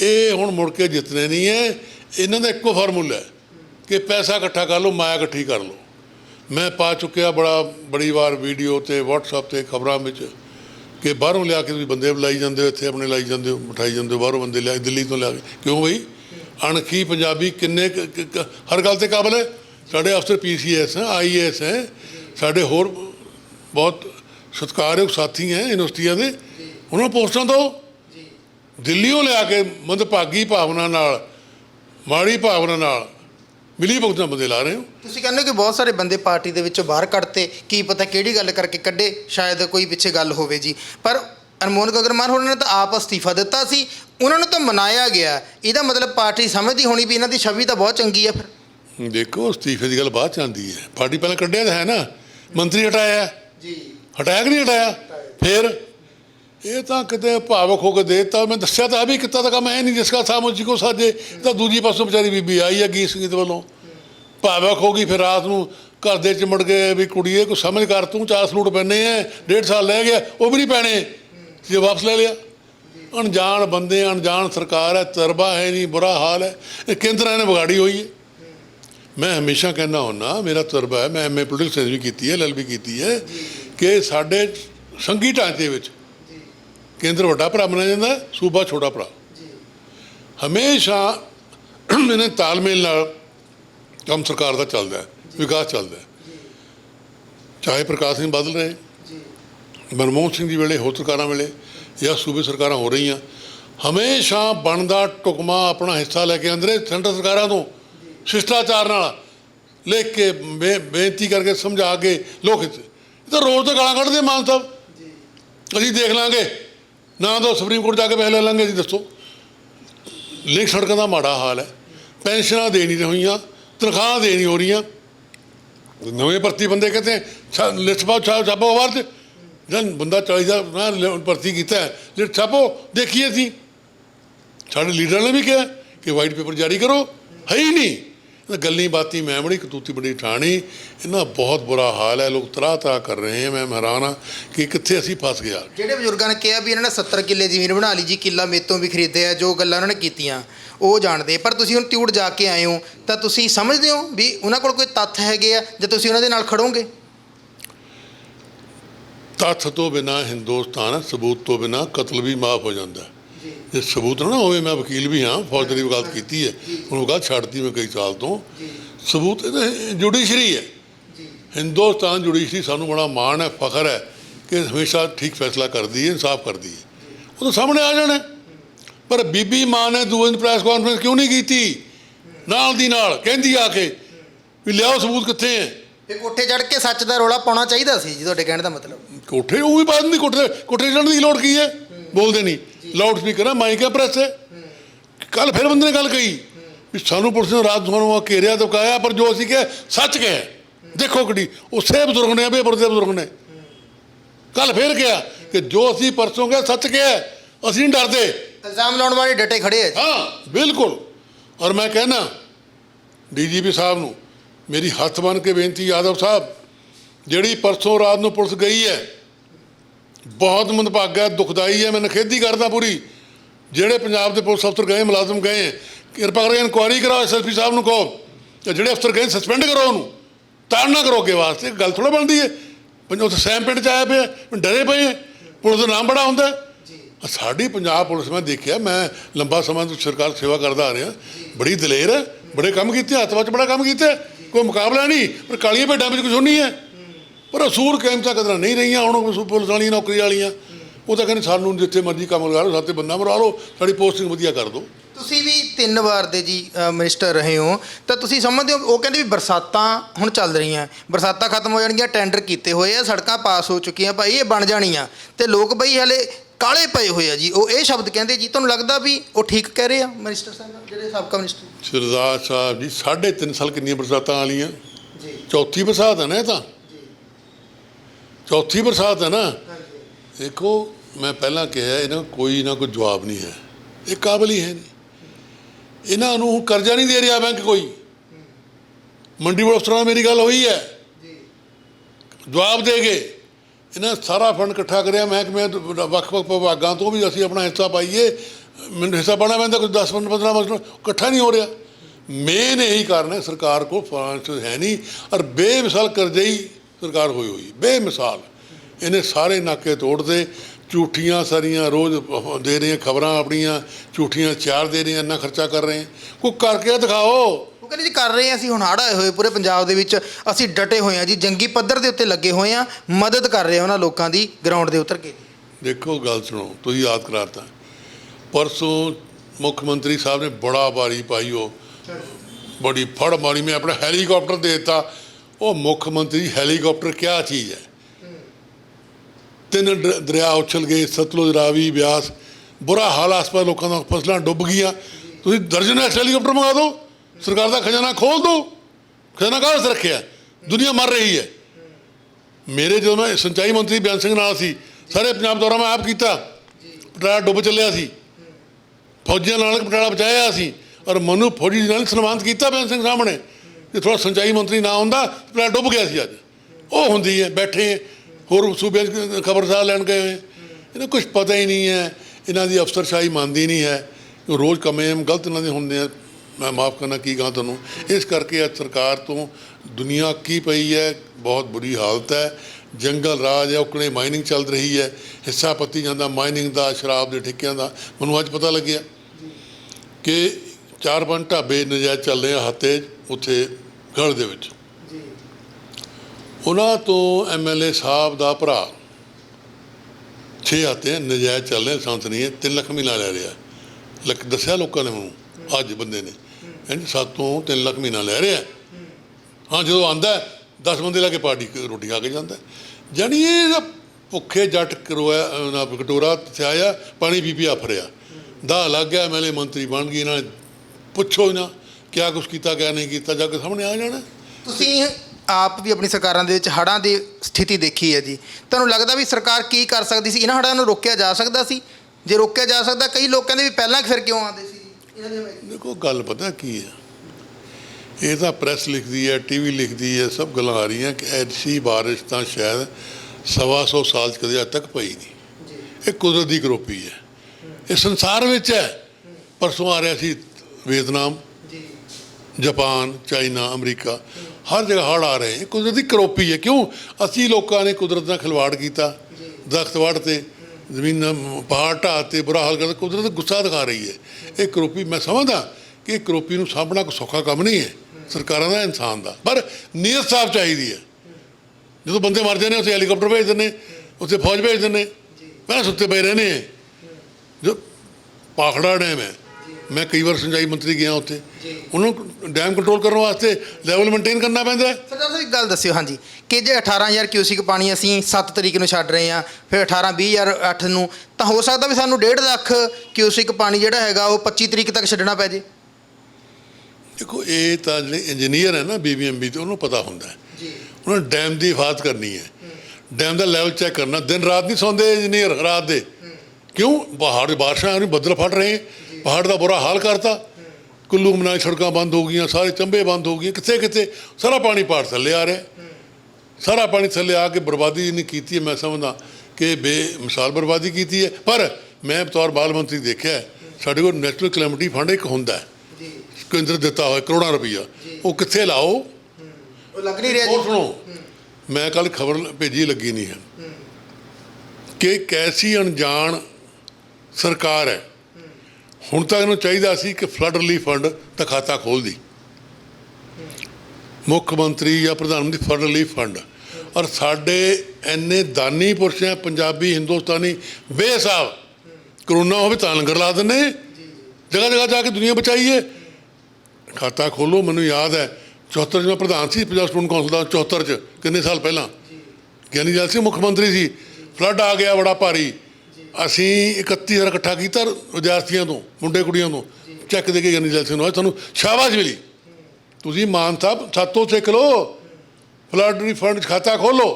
ਇਹ ਹੁਣ ਮੁੜ ਕੇ ਜਿੱਤਨੇ ਨਹੀਂ ਹੈ। ਇਹਨਾਂ ਦਾ ਇੱਕੋ ਫਾਰਮੂਲਾ ਹੈ ਕਿ ਪੈਸਾ ਇਕੱਠਾ ਕਰ ਲਓ, ਮਾਇਆ ਇਕੱਠੀ ਕਰ ਲਓ। ਮੈਂ ਪਾ ਚੁੱਕਿਆ ਬੜਾ, ਬੜੀ ਵਾਰ ਵੀਡੀਓ ਤੇ, WhatsApp ਤੇ ਖਬਰਾਂ ਵਿੱਚ ਕਿ ਬਾਹਰੋਂ ਲਿਆ ਕੇ ਤੁਸੀਂ ਬੰਦੇ ਬੁਲਾਈ ਜਾਂਦੇ ਹੋ, ਇੱਥੇ ਆਪਣੇ ਲਾਈ ਜਾਂਦੇ ਹੋ, ਬਿਠਾਈ ਜਾਂਦੇ ਹੋ, ਬਾਹਰੋਂ ਬੰਦੇ ਲਿਆ ਦਿੱਲੀ ਤੋਂ ਲਿਆ ਕੇ। ਕਿਉਂ ਬਈ? ਅਣਖੀ ਪੰਜਾਬੀ ਕਿੰਨੇ ਹਰ ਗੱਲ ਤੇ ਕਾਬਲ ਹੈ। ਸਾਡੇ ਅਫਸਰ ਪੀਸੀਐਸ ਹੈ ਆਈਏਐਸ ਹੈ। ਸਾਡੇ ਹੋਰ ਬਹੁਤ ਸਤਿਕਾਰਯੋਗ ਸਾਥੀ ਹੈ ਯੂਨੀਵਰਸਿਟੀਆਂ ਦੇ। ਉਹਨਾਂ ਨੂੰ ਪੋਸਟਾਂ ਦਿਓ। ਦਿੱਲੀੋਂ ਲਿਆ ਕੇ ਮੰਦਭਾਗੀ ਭਾਵਨਾ ਨਾਲ ਮਾੜੀ ਭਾਵਨਾ ਨਾਲ ਮਿਲੀ ਭੁਗਤਾਂ ਬੰਦੇ ਲਾ ਰਹੇ ਹੋ।
ਤੁਸੀਂ ਕਹਿੰਦੇ ਹੋ ਕਿ ਬਹੁਤ ਸਾਰੇ ਬੰਦੇ ਪਾਰਟੀ ਦੇ ਵਿੱਚੋਂ ਬਾਹਰ ਕੱਢਤੇ। ਕੀ ਪਤਾ ਕਿਹੜੀ ਗੱਲ ਕਰਕੇ ਕੱਢੇ ਸ਼ਾਇਦ ਕੋਈ ਪਿੱਛੇ ਗੱਲ ਹੋਵੇ ਜੀ। ਪਰ ਅਨਮੋਲ ਗਗਰਮਾਨ ਹੋਰਾਂ ਨੇ ਤਾਂ ਆਪ ਅਸਤੀਫਾ ਦਿੱਤਾ ਸੀ। ਉਹਨਾਂ ਨੂੰ ਤਾਂ ਮਨਾਇਆ ਗਿਆ। ਇਹਦਾ ਮਤਲਬ ਪਾਰਟੀ ਸਮਝਦੀ ਹੋਣੀ ਵੀ ਇਹਨਾਂ ਦੀ ਛਵੀ ਤਾਂ ਬਹੁਤ ਚੰਗੀ ਆ ਫਿਰ।
ਦੇਖੋ ਅਸਤੀਫੇ ਦੀ ਗੱਲ ਬਾਅਦ ਚ ਆਉਂਦੀ ਹੈ। ਪਾਰਟੀ ਪਹਿਲਾਂ ਕੱਢਿਆ ਤਾਂ ਹੈ ਨਾ। ਮੰਤਰੀ ਹਟਾਇਆ।
ਜੀ।
ਹਟਾਇਆ ਕਿ ਨਹੀਂ ਹਟਾਇਆ? ਫਿਰ? ਇਹ ਤਾਂ ਕਿਤੇ ਭਾਵਕ ਹੋ ਕੇ ਦੇਤਾ ਮੈਂ ਦੱਸਿਆ ਤਾਂ ਵੀ ਕਿਤਾ ਦਾ ਕੰਮ ਹੈ ਨਹੀਂ ਜਿਸ ਦਾ ਸਾਮੋ ਜੀ ਕੋ ਸਾਜੇ। ਤਾਂ ਦੂਜੀ ਪਾਸੋਂ ਵਿਚਾਰੀ ਬੀਬੀ ਆਈ ਹੈ ਗੀਤ ਸੰਗੀਤ ਵੱਲੋਂ। ਭਾਵਕ ਹੋ ਗਈ ਫਿਰ ਰਾਤ ਨੂੰ ਘਰ ਦੇ ਚਿਮੜ ਗਏ ਵੀ ਕੁੜੀਏ ਕੋ ਸਮਝ ਕਰ ਤੂੰ ਚਾਰ ਸਲੂਟ ਪੈਣੇ ਐ ਡੇਢ ਸਾਲ ਲੈ ਗਿਆ ਉਹ ਵੀ ਨਹੀਂ ਪੈਣੇ। ਜੇ ਵਾਪਸ ਲੈ ਲਿਆ। ਅਣਜਾਣ ਬੰਦੇ ਅਣਜਾਣ ਸਰਕਾਰ ਹੈ ਤਰਬਾ ਹੈ ਨਹੀਂ ਬੁਰਾ ਹਾਲ ਹੈ ਇਹ ਕੇਂਦਰਾਂ ਨੇ ਵਿਗਾੜੀ ਹੋਈ ਹੈ ਮੈਂ ਹਮੇਸ਼ਾ ਕਹਿੰਦਾ ਹੁੰਨਾ ਮੇਰਾ ਤਜਰਬਾ ਹੈ, ਮੈਂ ਐਮਏ ਪੋਲੀਟਿਕਲ ਸਾਇੰਸ ਵੀ ਕੀਤੀ ਹੈ ਐਲਐਲ ਵੀ ਕੀਤੀ ਹੈ, ਕਿ ਸਾਡੇ ਸੰਘੀ ਢਾਂਚੇ ਵਿੱਚ ਕੇਂਦਰ ਵੱਡਾ ਭਰਾ ਬਣਿਆ ਜਾਂਦਾ ਸੂਬਾ ਛੋਟਾ ਭਰਾ। ਹਮੇਸ਼ਾ ਇਹਨੇ ਤਾਲਮੇਲ ਨਾਲ ਕੰਮ ਸਰਕਾਰ ਦਾ ਚੱਲਦਾ ਵਿਕਾਸ ਚੱਲਦਾ ਚਾਹੇ ਪ੍ਰਕਾਸ਼ ਸਿੰਘ ਬਦਲ ਰਹੇ, ਮਨਮੋਹਨ ਸਿੰਘ ਦੀ ਵੇਲੇ, ਹੋਰ ਸਰਕਾਰਾਂ ਵੇਲੇ, ਜਾਂ ਸੂਬੇ ਸਰਕਾਰਾਂ ਹੋ ਰਹੀਆਂ, ਹਮੇਸ਼ਾ ਬਣਦਾ ਟੁਕਮਾ ਆਪਣਾ ਹਿੱਸਾ ਲੈ ਕੇ ਅੰਦਰੇ ਸੈਂਟਰ ਸਰਕਾਰਾਂ ਤੋਂ ਸ਼ਿਸ਼ਟਾਚਾਰ ਨਾਲ ਲਿਖ ਕੇ ਬੇ- ਬੇਨਤੀ ਕਰਕੇ ਸਮਝਾ ਕੇ ਲੋਕ ਤਾਂ ਰੋਜ਼ ਤਾਂ ਗਾਲਾਂ ਕੱਢਦੇ ਮਾਨ ਸਾਹਿਬ। ਅਸੀਂ ਦੇਖ ਲਾਂਗੇ। ਨਾ ਤਾਂ ਸੁਪਰੀਮ ਕੋਰਟ ਜਾ ਕੇ ਪਹਿਲੇ ਲਾਂਗੇ ਜੀ ਦੱਸੋ। ਲਿਖ ਸੜਕਾਂ ਦਾ ਮਾੜਾ ਹਾਲ ਹੈ। ਪੈਨਸ਼ਨਾਂ ਦੇ ਨਹੀਂ ਹੋਈਆਂ ਤਨਖਾਹਾਂ ਦੇ ਨਹੀਂ ਹੋ ਰਹੀਆਂ। ਨਵੇਂ ਭਰਤੀ ਬੰਦੇ ਕਹਿੰਦੇ ਹੈ, ਲਿਸਟ ਪਾਓ ਛਾ- ਛਾਪੋ ਅਵਾਰ ਤੇ ਜਨ ਬੰਦਾ 40 ਦਾ ਨਾ ਭਰਤੀ ਕੀਤਾ ਲਿਸਟ ਛਾਪੋ ਦੇਖੀਏ ਅਸੀਂ। ਸਾਡੇ ਲੀਡਰਾਂ ਨੇ ਵੀ ਕਿਹਾ ਕਿ ਵਾਈਟ ਪੇਪਰ ਜਾਰੀ ਕਰੋ। ਹੈ ਹੀ ਨਹੀਂ। ਗੱਲੀ ਬਾਤੀ ਮੈਂ ਬੜੀ ਕਤੂਤੀ ਬੜੀ ਠਾਣੀ। ਇਹਨਾਂ ਬਹੁਤ ਬੁਰਾ ਹਾਲ ਹੈ ਲੋਕ ਤਰਾਹ ਤਰਾਹ ਕਰ ਰਹੇ ਹੈ ਮੈਂ ਹੈਰਾਨ ਹਾਂ ਕਿ ਕਿੱਥੇ ਅਸੀਂ ਫਸ ਗਿਆ।
ਜਿਹੜੇ ਬਜ਼ੁਰਗਾਂ ਨੇ ਕਿਹਾ ਵੀ ਇਹਨਾਂ ਨੇ 70 ਕਿੱਲੇ ਜ਼ਮੀਨ ਬਣਾ ਲਈ ਜੀ ਕਿੱਲਾ ਮੇਤੋਂ ਵੀ ਖਰੀਦਿਆ ਜੋ ਗੱਲਾਂ ਉਹਨਾਂ ਨੇ ਕੀਤੀਆਂ ਉਹ ਜਾਣਦੇ। ਪਰ ਤੁਸੀਂ ਹੁਣ ਤਿਊੜ ਜਾ ਕੇ ਆਏ ਹੋ ਤਾਂ ਤੁਸੀਂ ਸਮਝਦੇ ਹੋ ਵੀ ਉਹਨਾਂ ਕੋਲ ਕੋਈ ਤੱਥ ਹੈਗੇ ਆ ਜੇ ਤੁਸੀਂ ਉਹਨਾਂ ਦੇ ਨਾਲ ਖੜੋਗੇ?
ਤੱਥ ਤੋਂ ਬਿਨਾ ਹਿੰਦੁਸਤਾਨ ਸਬੂਤ ਤੋਂ ਬਿਨਾ ਕਤਲ ਵੀ ਮਾਫ ਹੋ ਜਾਂਦਾ। ਹੈ ਜੇ। ਸਬੂਤ ਨਾ ਹੋਵੇ ਮੈਂ ਵਕੀਲ ਵੀ ਹਾਂ ਫੌਜਦਾਰੀ ਵਕਾਲਤ ਕੀਤੀ ਹੈ। ਹੁਣ ਵਕਾਲਤ ਛੱਡਤੀ ਮੈਂ ਕਈ ਸਾਲ ਤੋਂ। ਸਬੂਤ ਜੁਡੀਸ਼ਰੀ ਹੈ। ਹਿੰਦੁਸਤਾਨ ਜੁਡੀਸ਼ਰੀ ਸਾਨੂੰ ਬੜਾ ਮਾਣ ਹੈ ਫਖਰ ਹੈ ਕਿ ਹਮੇਸ਼ਾ ਠੀਕ ਫੈਸਲਾ ਕਰਦੀ ਹੈ ਇਨਸਾਫ ਕਰਦੀ ਹੈ। ਉਹ ਤਾਂ ਸਾਹਮਣੇ ਆ ਜਾਣਾ। ਪਰ ਬੀਬੀ ਮਾਂ ਨੇ ਦੂਜੇ ਦਿਨ ਪ੍ਰੈਸ ਕਾਨਫਰੰਸ ਕਿਉਂ ਨਹੀਂ ਕੀਤੀ? ਨਾਲ ਦੀ ਨਾਲ ਕਹਿੰਦੀ ਆ ਕੇ ਵੀ ਲਿਆਓ ਸਬੂਤ ਕਿੱਥੇ ਹੈ?
ਤੇ ਕੋਠੇ ਚੜ ਕੇ ਸੱਚ ਦਾ ਰੋਲਾ ਪਾਉਣਾ ਚਾਹੀਦਾ ਸੀ ਜੀ ਤੁਹਾਡੇ ਕਹਿਣ ਦਾ ਮਤਲਬ।
ਕੋਠੇ ਉਹ ਵੀ ਬਾਤ ਨਹੀਂ ਕੋਠੇ ਕੋਠੇ ਚੜਨ ਦੀ ਲੋੜ ਕੀ ਹੈ। ਬੋਲਦੇ ਨਹੀਂ। ਲਾਊਡ ਸਪੀਕਰ ਹੈ ਮਾਈਕ ਹੈ ਪ੍ਰੈਸ ਹੈ ਕੱਲ ਫਿਰ ਬੰਦੇ ਨੇ ਗੱਲ ਕਹੀ ਵੀ ਸਾਨੂੰ ਪੁਲਿਸ ਨੇ ਰਾਤ ਤੁਹਾਨੂੰ ਆ ਘੇਰਿਆ ਦੁਕਾਇਆ ਪਰ ਜੋ ਅਸੀਂ ਕਿਹਾ ਸੱਚ ਕਿਹਾ ਦੇਖੋ ਕਿੱਡੀ ਉਸੇ ਬਜ਼ੁਰਗ ਨੇ ਅਬੇ ਦੇ ਬਜ਼ੁਰਗ ਨੇ। ਕੱਲ ਫਿਰ ਕਿਹਾ ਕਿ ਜੋ ਅਸੀਂ ਪਰਸੋਂ ਕਿਹਾ ਸੱਚ ਕਿਹਾ ਅਸੀਂ ਨਹੀਂ ਡਰਦੇ।
ਇਲਜ਼ਾਮ ਲਾਉਣ ਵਾਲੇ ਡਟੇ ਖੜੇ ਆ
ਹਾਂ ਬਿਲਕੁਲ। ਔਰ ਮੈਂ ਕਹਿਣਾ ਡੀਜੀਪੀ ਸਾਹਿਬ ਨੂੰ ਮੇਰੀ ਹੱਥ ਬੰਨ ਕੇ ਬੇਨਤੀ ਯਾਦਵ ਸਾਹਿਬ ਜਿਹੜੀ ਪਰਸੋਂ ਰਾਤ ਨੂੰ ਪੁਲਿਸ ਗਈ ਹੈ ਬਹੁਤ ਮੰਦਭਾਗਾ ਹੈ ਦੁਖਦਾਈ ਹੈ ਮੈਂ ਨਖੇਦੀ ਕਰਦਾ ਪੂਰੀ। ਜਿਹੜੇ ਪੰਜਾਬ ਦੇ ਪੁਲਿਸ ਅਫਸਰ ਗਏ ਮੁਲਾਜ਼ਮ ਗਏ ਕਿਰਪਾ ਕਰਕੇ ਇਨਕੁਆਇਰੀ ਕਰਾਓ ਐਸਐਸਪੀ ਸਾਹਿਬ ਨੂੰ ਕਹੋ ਕਿ ਜਿਹੜੇ ਅਫਸਰ ਗਏ ਸਸਪੈਂਡ ਕਰੋ ਉਹਨੂੰ। ਤਾੜਨਾ ਕਰੋ ਅੱਗੇ ਵਾਸਤੇ ਗੱਲ ਥੋੜਾ ਬਣਦੀ ਹੈ। ਪੰਜ ਉੱਥੇ ਸੈਮ ਪਿੰਡ ਚ ਆਇਆ ਪਿਆ ਡਰੇ ਪਏ ਹੈ। ਪੁਲਿਸ ਦਾ ਨਾਮ ਬੜਾ ਹੁੰਦਾ। ਸਾਡੀ ਪੰਜਾਬ ਪੁਲਿਸ ਮੈਂ ਦੇਖਿਆ ਮੈਂ ਲੰਬਾ ਸਮਾਂ ਤੋਂ ਸਰਕਾਰ ਸੇਵਾ ਕਰਦਾ ਆ ਰਿਹਾ। ਬੜੀ ਦਲੇਰ ਹੈ ਬੜੇ ਕੰਮ ਕੀਤੇ ਹੱਥ ਵਿੱਚ ਬੜਾ ਕੰਮ ਕੀਤਾ। ਕੋਈ ਮੁਕਾਬਲਾ ਨਹੀਂ ਪਰ ਕਾਲੀਆਂ ਭੇਡਾਂ ਵਿੱਚ ਕੁਝ ਨਹੀਂ ਹੈ। ਪਰ ਅਸੂਰ ਕਾਇਮਤਾ ਕਦਰਾਂ ਨਹੀਂ ਰਹੀਆਂ ਹੁਣ ਪੁਲਿਸ ਵਾਲੀਆਂ ਨੌਕਰੀ ਵਾਲੀਆਂ। ਉਹ ਤਾਂ ਕਹਿੰਦੇ ਸਾਨੂੰ ਜਿੱਥੇ ਮਰਜ਼ੀ ਕੰਮ ਲਗਾ ਲਓ ਸਾਤੇ ਬੰਦਾ ਮਰਵਾ ਲਓ ਸਾਡੀ ਪੋਸਟਿੰਗ ਵਧੀਆ ਕਰ ਦਿਓ।
ਤੁਸੀਂ ਵੀ ਤਿੰਨ ਵਾਰ ਦੇ ਜੀ ਮਿਨਿਸਟਰ ਰਹੇ ਹੋ ਤਾਂ ਤੁਸੀਂ ਸਮਝਦੇ ਹੋ ਉਹ ਕਹਿੰਦੇ ਵੀ ਬਰਸਾਤਾਂ ਹੁਣ ਚੱਲ ਰਹੀਆਂ ਬਰਸਾਤਾਂ ਖਤਮ ਹੋ ਜਾਣਗੀਆਂ ਟੈਂਡਰ ਕੀਤੇ ਹੋਏ ਆ ਸੜਕਾਂ ਪਾਸ ਹੋ ਚੁੱਕੀਆਂ ਭਾਈ ਇਹ ਬਣ ਜਾਣੀਆਂ। ਤੇ ਲੋਕ ਬਈ ਹਲੇ ਕਾਲੇ ਪਏ ਹੋਏ ਆ ਜੀ ਉਹ ਇਹ ਸ਼ਬਦ ਕਹਿੰਦੇ ਜੀ ਤੁਹਾਨੂੰ ਲੱਗਦਾ ਵੀ ਉਹ ਠੀਕ ਕਹਿ ਰਹੇ ਆ ਮਿਨਿਸਟਰ ਸਾਹਿਬ ਜਿਹੜੇ ਸਾਬਕਾ ਮਿਨਿਸਟਰ?
ਸਰਦਾਰ ਸਾਹਿਬ ਜੀ ਸਾਢੇ ਤਿੰਨ ਸਾਲ ਕਿੰਨੀਆਂ ਬਰਸਾਤਾਂ ਆਲੀਆਂ
ਜੀ।
ਚੌਥੀ ਬਰਸਾਤ ਹੈ ਨਾ ਇਹ ਤਾਂ? ਚੌਥੀ ਬਰਸਾਤ ਹੈ ਨਾ। ਦੇਖੋ ਮੈਂ ਪਹਿਲਾਂ ਕਿਹਾ ਇਹਨਾਂ ਕੋਈ ਨਾ ਕੋਈ ਜਵਾਬ ਨਹੀਂ ਹੈ। ਇਹ ਕਾਬਲ ਹੀ ਹੈ ਨਹੀਂ। ਇਹਨਾਂ ਨੂੰ ਹੁਣ ਕਰਜ਼ਾ ਨਹੀਂ ਦੇ ਰਿਹਾ ਬੈਂਕ ਕੋਈ। ਮੰਡੀ ਬੋਰਡ ਅਫਸਰਾਂ ਨਾਲ ਮੇਰੀ ਗੱਲ ਹੋਈ ਹੈ। ਜਵਾਬ ਦੇ ਗਏ। ਇਹਨਾਂ ਸਾਰਾ ਫੰਡ ਇਕੱਠਾ ਕਰਿਆ। ਮਹਿਕਮੇ ਤੋਂ ਵੱਖ-ਵੱਖ ਵਿਭਾਗਾਂ ਤੋਂ ਵੀ ਅਸੀਂ ਆਪਣਾ ਹਿੱਸਾ ਪਾਈਏ। ਮੈਨੂੰ ਹਿੱਸਾ ਪਾਉਣਾ ਪੈਂਦਾ ਕੁਝ 10 15 ਮਸਲਾ ਇਕੱਠਾ ਨਹੀਂ ਹੋ ਰਿਹਾ। ਮੇਨ ਇਹੀ ਕਾਰਨ ਹੈ ਸਰਕਾਰ ਕੋਲ ਫਾਈਨਾਂਸ ਹੈ ਨਹੀਂ। ਔਰ ਬੇਮਿਸਾਲ ਕਰਜ਼ਈ ਸਰਕਾਰ ਹੋਈ ਹੋਈ। ਬੇਮਿਸਾਲ। ਇਹਨੇ ਸਾਰੇ ਨਾਕੇ ਤੋੜਦੇ ਝੂਠੀਆਂ ਸਾਰੀਆਂ ਰੋਜ਼ ਦੇ ਰਹੀਆਂ ਖਬਰਾਂ ਆਪਣੀਆਂ ਝੂਠੀਆਂ ਚਾਰ ਦੇ ਰਹੀਆਂ ਇੰਨਾ ਖਰਚਾ ਕਰ ਰਹੇ ਕੋਈ ਕਰਕੇ ਦਿਖਾਓ।
ਉਹ ਕਹਿੰਦੇ ਜੀ ਕਰ ਰਹੇ ਆ ਅਸੀਂ ਹੁਣ ਹੜ੍ਹ ਆਏ ਹੋਏ ਪੂਰੇ ਪੰਜਾਬ ਦੇ ਵਿੱਚ। ਅਸੀਂ ਡਟੇ ਹੋਏ ਆ ਜੀ ਜੰਗੀ ਪੱਧਰ ਦੇ ਉੱਤੇ ਲੱਗੇ ਹੋਏ ਆ ਮਦਦ ਕਰ ਰਹੇ ਆ ਉਹਨਾਂ ਲੋਕਾਂ ਦੀ ਗਰਾਊਂਡ ਦੇ ਉਤਰ ਕੇ।
ਦੇਖੋ ਗੱਲ ਸੁਣੋ ਤੁਸੀਂ ਯਾਦ ਕਰਾਤਾ। ਪਰਸੋਂ ਮੁੱਖ ਮੰਤਰੀ ਸਾਹਿਬ ਨੇ ਬੜਾ ਬਾਰੀ ਪਾਈ ਉਹ। ਬੜੀ ਫੜ ਮਾਰੀ ਮੈਂ ਆਪਣਾ ਹੈਲੀਕਾਪਟਰ ਦੇ ਦਿੱਤਾ। ਉਹ ਮੁੱਖ ਮੰਤਰੀ ਹੈਲੀਕਾਪਟਰ ਕਿਆ ਚੀਜ਼ ਹੈ? ਤਿੰਨ ਦਰਿਆ ਉਛਲ ਗਏ, ਸਤਲੁਜ ਰਾਵੀ, ਬਿਆਸ, ਬੁਰਾ ਹਾਲ ਆਸ-ਪਾਸ ਲੋਕਾਂ ਦਾ ਫਸਲਾਂ ਡੁੱਬ ਗਈਆਂ। ਤੁਸੀਂ ਦਰਜਨ ਐਕਸ ਹੈਲੀਕਾਪਟਰ ਮੰਗਾ ਦਿਓ, ਸਰਕਾਰ ਦਾ ਖਜ਼ਾਨਾ ਖੋਲ ਦਿਓ, ਖਜ਼ਾਨਾ ਕਾਹਸ ਰੱਖਿਆ? ਦੁਨੀਆ ਮਰ ਰਹੀ ਹੈ। ਮੇਰੇ ਜਦੋਂ ਮੈਂ ਸਿੰਚਾਈ ਮੰਤਰੀ ਬਿਆਨ ਸਿੰਘ ਨਾਲ ਸੀ, ਸਾਰੇ ਪੰਜਾਬ ਦੌਰਾ ਮੈਂ ਆਪ ਕੀਤਾ। ਪਟਾਲਾ ਡੁੱਬ ਚੱਲਿਆ ਸੀ। ਫੌਜੀਆਂ ਨਾਲ ਪਟਾਲਾ ਬਚਾਇਆ ਸੀ। ਔਰ ਮਨੂ ਫੌਜੀ ਨਾਲ ਸਨਮਾਨਿਤ ਕੀਤਾ ਬਿਆਨ ਸਿੰਘ ਸਾਹਮਣੇ। ਜੇ ਥੋੜਾ ਸਿੰਚਾਈ ਮੰਤਰੀ ਨਾ ਹੁੰਦਾ ਪਟਾਲਾ ਡੁੱਬ ਗਿਆ ਸੀ ਅੱਜ। ਉਹ ਹੁੰਦੀ ਹੈ, ਬੈਠੇ ਹੋਰ ਸੂਬਿਆਂ 'ਚ ਖਬਰਸਾਰ ਲੈਣ ਗਏ ਹੋਏ। ਇਹਨਾਂ ਕੁਝ ਪਤਾ ਹੀ ਨਹੀਂ ਹੈ, ਇਹਨਾਂ ਦੀ ਅਫਸਰਸ਼ਾਹੀ ਮੰਨਦੀ ਨਹੀਂ ਹੈ। ਰੋਜ਼ ਕਮੇ ਗਲਤ ਇਹਨਾਂ ਦੇ ਹੁੰਦੇ ਆ, ਮੈਂ ਮਾਫ ਕਰਨਾ ਕੀ ਕਹਾਂ ਤੁਹਾਨੂੰ। ਇਸ ਕਰਕੇ ਅੱਜ ਸਰਕਾਰ ਤੋਂ ਦੁਨੀਆ ਕੀ ਪਈ ਹੈ, ਬਹੁਤ ਬੁਰੀ ਹਾਲਤ ਹੈ। ਜੰਗਲ ਰਾਜ ਹੈ, ਉਕਣੇ ਮਾਈਨਿੰਗ ਚੱਲ ਰਹੀ ਹੈ। ਹਿੱਸਾ ਪੱਤੀ ਜਾਂਦਾ ਮਾਈਨਿੰਗ ਦਾ, ਸ਼ਰਾਬ ਦੇ ਠੇਕਿਆਂ ਦਾ, ਮੈਨੂੰ ਅੱਜ ਪਤਾ ਲੱਗਿਆ ਕਿ ਚਾਰ ਪੰਜ ਢਾਬੇ ਨਜਾਇਜ਼ ਚੱਲ ਰਹੇ ਆ ਹੱਤੇ ਉੱਥੇ ਗੜ ਦੇ ਵਿੱਚ। ਉਹਨਾਂ ਤੋਂ ਐਮਐਲਏ ਸਾਹਿਬ ਦਾ ਭਰਾ ਛੇ ਹੱਤੇ ਨਜਾਇਜ਼ ਚੱਲ ਰਹੇ ਸੰਤ ਨਹੀਂ ਹੈ 3 ਲੱਖ ਮਹੀਨਾ ਲੈ ਰਿਹਾ। ਲੱਖ ਦੱਸਿਆ ਲੋਕਾਂ ਨੇ ਮੈਨੂੰ ਅੱਜ ਬੰਦੇ ਨੇ। ਕਹਿੰਦੇ ਸਾਤੋਂ 3 ਲੱਖ ਮਹੀਨਾ ਲੈ ਰਿਹਾ। ਹਾਂ ਜਦੋਂ ਆਂਦਾ 10 ਬੰਦੇ ਲਾ ਕੇ ਪਾਰਟੀ ਰੋਟੀ ਖਾ ਕੇ ਜਾਂਦਾ। ਜਾਣੀ ਇਹ ਤਾਂ ਭੁੱਖੇ ਜੱਟ ਕਰੋਇਆ ਨਾ ਕਟੋਰਾ ਥਿਆਇਆ ਪਾਣੀ ਪੀ ਪੀ ਆਫਰਿਆ ਦਾ ਲੱਗ ਗਿਆ ਐਮਐਲਏ ਮੰਤਰੀ ਬਣ ਗਈ ਇਹਨਾਂ ਪੁੱਛੋ ਹੀ ਨਾ ਕਿਆ ਕੁਛ ਕੀਤਾ ਕਿਆ ਨਹੀਂ ਕੀਤਾ ਜਾ ਕੇ ਸਾਹਮਣੇ ਆ ਜਾਣਾ।
ਤੁਸੀਂ ਆਪ ਵੀ ਆਪਣੀ ਸਰਕਾਰਾਂ ਦੇ ਵਿੱਚ ਹੜ੍ਹਾਂ ਦੀ ਸਥਿਤੀ ਦੇਖੀ ਹੈ ਜੀ। ਤੁਹਾਨੂੰ ਲੱਗਦਾ ਵੀ ਸਰਕਾਰ ਕੀ ਕਰ ਸਕਦੀ ਸੀ? ਇਹਨਾਂ ਹੜ੍ਹਾਂ ਨੂੰ ਰੋਕਿਆ ਜਾ ਸਕਦਾ ਸੀ? ਜੇ ਰੋਕਿਆ ਜਾ ਸਕਦਾ ਕਈ ਲੋਕ ਕਹਿੰਦੇ ਵੀ ਪਹਿਲਾਂ ਫਿਰ ਕਿਉਂ ਆਉਂਦੇ ਸੀ? ਇਹਨਾਂ ਦੇ
ਦੇਖੋ ਗੱਲ ਪਤਾ ਕੀ ਹੈ? ਇਹ ਤਾਂ ਪ੍ਰੈਸ ਲਿਖਦੀ ਹੈ ਟੀਵੀ ਲਿਖਦੀ ਹੈ ਸਭ ਗੱਲਾਂ ਆ ਰਹੀਆਂ ਕਿ ਐਸੀ ਬਾਰਿਸ਼ ਤਾਂ ਸ਼ਾਇਦ ਸਵਾ ਸੌ ਸਾਲ 'ਚ ਕਦੇ ਅੱਜ ਤੱਕ ਪਈ ਨਹੀਂ। ਇਹ ਕੁਦਰਤ ਦੀ ਕਰੋਪੀ ਹੈ। ਇਹ ਸੰਸਾਰ ਵਿੱਚ ਹੈ। ਪਰਸੋਂ ਆ ਰਿਹਾ ਸੀ ਵੀਅਤਨਾਮ ਜਾਪਾਨ ਚਾਈਨਾ ਅਮਰੀਕਾ ਹਰ ਜਗ੍ਹਾ ਹੜ੍ਹ ਆ ਰਹੇ। ਕੁਦਰਤ ਕਰੋਪੀ ਹੈ। ਕਿਉਂ? ਅਸੀਂ ਲੋਕਾਂ ਨੇ ਕੁਦਰਤ ਨਾਲ ਖਿਲਵਾੜ ਕੀਤਾ। ਦਰਖਤ ਵੱਢ ਤੇ ਜ਼ਮੀਨਾਂ ਪਹਾੜ ਢਾਹ ਤੇ ਬੁਰਾ ਹਾਲ ਕਰਦਾ ਕੁਦਰਤ ਗੁੱਸਾ ਦਿਖਾ ਰਹੀ ਹੈ। ਇਹ ਕਰੋਪੀ ਮੈਂ ਸਮਝਦਾ ਕਿ ਇਹ ਕਰੋਪੀ ਨੂੰ ਸਾਂਭਣਾ ਕੋਈ ਸੌਖਾ ਕੰਮ ਨਹੀਂ ਹੈ। ਸਰਕਾਰਾਂ ਦਾ ਇਨਸਾਨ ਦਾ। ਪਰ ਨੀਅਤ ਸਾਫ਼ ਚਾਹੀਦੀ ਹੈ। ਜਦੋਂ ਬੰਦੇ ਮਰ ਜਾਂਦੇ ਉੱਥੇ ਹੈਲੀਕਾਪਟਰ ਭੇਜ ਦਿੰਦੇ ਉੱਥੇ ਫੌਜ ਭੇਜ ਦਿੰਦੇ ਪਹਿਲਾਂ ਸੁੱਤੇ ਪਏ ਰਹਿੰਦੇ ਹੈ। ਜੋ ਪਾਖੜਾ ਡੈਮ ਹੈ। ਮੈਂ ਕਈ ਵਾਰ ਸਿੰਜਾਈ ਮੰਤਰੀ ਗਿਆ ਉੱਥੇ। ਉਹਨੂੰ ਡੈਮ ਕੰਟਰੋਲ ਕਰਨ ਵਾਸਤੇ ਲੈਵਲ ਮੇਨਟੇਨ ਕਰਨਾ ਪੈਂਦਾ
ਸਰਦਾਰ ਸਾਹਿਬ ਇੱਕ ਗੱਲ ਦੱਸਿਓ ਹਾਂਜੀ। ਕਿ ਜੇ 18000 ਕਿਊਸਿਕ ਪਾਣੀ ਅਸੀਂ 7 ਤਰੀਕ ਨੂੰ ਛੱਡ ਰਹੇ ਹਾਂ ਫਿਰ 18 20008 ਨੂੰ ਤਾਂ ਹੋ ਸਕਦਾ ਵੀ ਸਾਨੂੰ 1.5 ਲੱਖ ਕਿਊਸਿਕ ਪਾਣੀ ਜਿਹੜਾ ਹੈਗਾ ਉਹ 25 ਤਰੀਕ ਤੱਕ ਛੱਡਣਾ ਪੈ ਜੇ।
ਦੇਖੋ ਇਹ ਤਾਂ ਜਿਹੜੇ ਇੰਜੀਨੀਅਰ ਹੈ ਨਾ ਬੀਬੀਐਮਬੀ ਤੇ ਉਹਨੂੰ ਪਤਾ ਹੁੰਦਾ ਹੈ। ਉਹਨਾਂ ਡੈਮ ਦੀ ਹਿਫਾਜ਼ਤ ਕਰਨੀ ਹੈ। ਡੈਮ ਦਾ ਲੈਵਲ ਚੈੱਕ ਕਰਨਾ। ਦਿਨ ਰਾਤ ਨਹੀਂ ਸੌਂਦੇ ਇੰਜੀਨੀਅਰ ਰਾਤ ਦੇ। ਕਿਉਂ? ਦੇ ਬਾਰਿਸ਼ਾਂ ਆ ਰਹੀਆਂ ਬੱਦਲ ਫਟ ਰਹੇ। ਪਹਾੜ ਦਾ ਬੁਰਾ ਹਾਲ ਕਰਤਾ। ਕੁੱਲੂ ਮਨਾਲੀ ਸੜਕਾਂ ਬੰਦ ਹੋ ਗਈਆਂ ਸਾਰੇ ਚੰਬੇ ਬੰਦ ਹੋ ਗਏ ਕਿੱਥੇ ਕਿੱਥੇ ਸਾਰਾ ਪਾਣੀ ਪਹਾੜ ਥੱਲੇ ਆ ਰਿਹਾ। ਸਾਰਾ ਪਾਣੀ ਥੱਲੇ ਆ ਕੇ ਬਰਬਾਦੀ ਨਹੀਂ ਕੀਤੀ ਹੈ ਮੈਂ ਸਮਝਦਾ ਕਿ ਬੇਮਿਸਾਲ ਬਰਬਾਦੀ ਕੀਤੀ ਹੈ। ਪਰ ਮੈਂ ਬਤੌਰ ਬਾਲ ਮੰਤਰੀ ਦੇਖਿਆ ਸਾਡੇ ਕੋਲ ਨੈਸ਼ਨਲ ਕਲੈਮਿਟੀ ਫੰਡ ਇੱਕ ਹੁੰਦਾ ਹੈ। ਕੇਂਦਰ ਦਿੱਤਾ ਹੋਇਆ ਕਰੋੜਾਂ ਰੁਪਈਆ ਉਹ ਕਿੱਥੇ ਲਾਓ?
ਉਹ ਲੱਗ ਨਹੀਂ ਰਿਹਾ ਜੀ।
ਸੁਣੋ। ਮੈਂ ਕੱਲ ਖਬਰ ਭੇਜੀ ਲੱਗੀ ਨਹੀਂ ਹੈ। ਕਿ ਕੈਸੀ ਅਣਜਾਣ ਸਰਕਾਰ ਹੈ ਹੁਣ ਤਾਂ ਇਹਨੂੰ ਚਾਹੀਦਾ ਸੀ ਕਿ ਫਲੱਡ ਰਿਲੀਫ ਫੰਡ ਦਾ ਖਾਤਾ ਖੋਲ੍ਹਦੀ ਮੁੱਖ ਮੰਤਰੀ ਜਾਂ ਪ੍ਰਧਾਨ ਮੰਤਰੀ, ਫਲੱਡ ਰਿਲੀਫ ਫੰਡ। ਔਰ ਸਾਡੇ ਐਨੇ ਦਾਨੀ ਪੁਰਸ਼ ਹੈ ਪੰਜਾਬੀ, ਹਿੰਦੁਸਤਾਨੀ ਬੇਸਾਬ ਕਰੋਨਾ ਹੋਵੇ ਤਾਂ ਲੰਗਰ ਲਾ ਦਿੰਦੇ। ਜਗ੍ਹਾ ਜਗ੍ਹਾ ਜਾ ਕੇ ਦੁਨੀਆ ਬਚਾਈਏ। ਖਾਤਾ ਖੋਲੋ ਮੈਨੂੰ ਯਾਦ ਹੈ 74 ਚ ਮੈਂ ਪ੍ਰਧਾਨ ਸੀ, ਪੰਜਾਬ ਸਟੂਡੈਂਟ ਕੌਂਸਲ ਦਾ 74 ਚ, ਕਿੰਨੇ ਸਾਲ ਪਹਿਲਾਂ। ਗਿਆਨੀ ਜੈਲ ਸਿੰਘ ਮੁੱਖ ਮੰਤਰੀ ਸੀ। ਫਲੱਡ ਆ ਗਿਆ, ਬੜਾ ਭਾਰੀ। ਅਸੀਂ 31000 ਇਕੱਠਾ ਕੀਤਾ ਵਿਦਿਆਰਥੀਆਂ ਤੋਂ ਮੁੰਡੇ ਕੁੜੀਆਂ ਤੋਂ ਚੈੱਕ ਦੇ ਕੇ ਗਿਆਨੀ ਜੈਲ ਸਿੰਘ ਨੂੰ ਤੁਹਾਨੂੰ ਸ਼ਾਬਾਸ਼ ਮਿਲੀ ਤੁਸੀਂ ਮਾਨ ਸਾਹਿਬ ਸਾਤੋਂ ਸਿੱਖ ਲਓ ਫਲੱਡ ਰਿਫੰਡ 'ਚ ਖਾਤਾ ਖੋਲੋ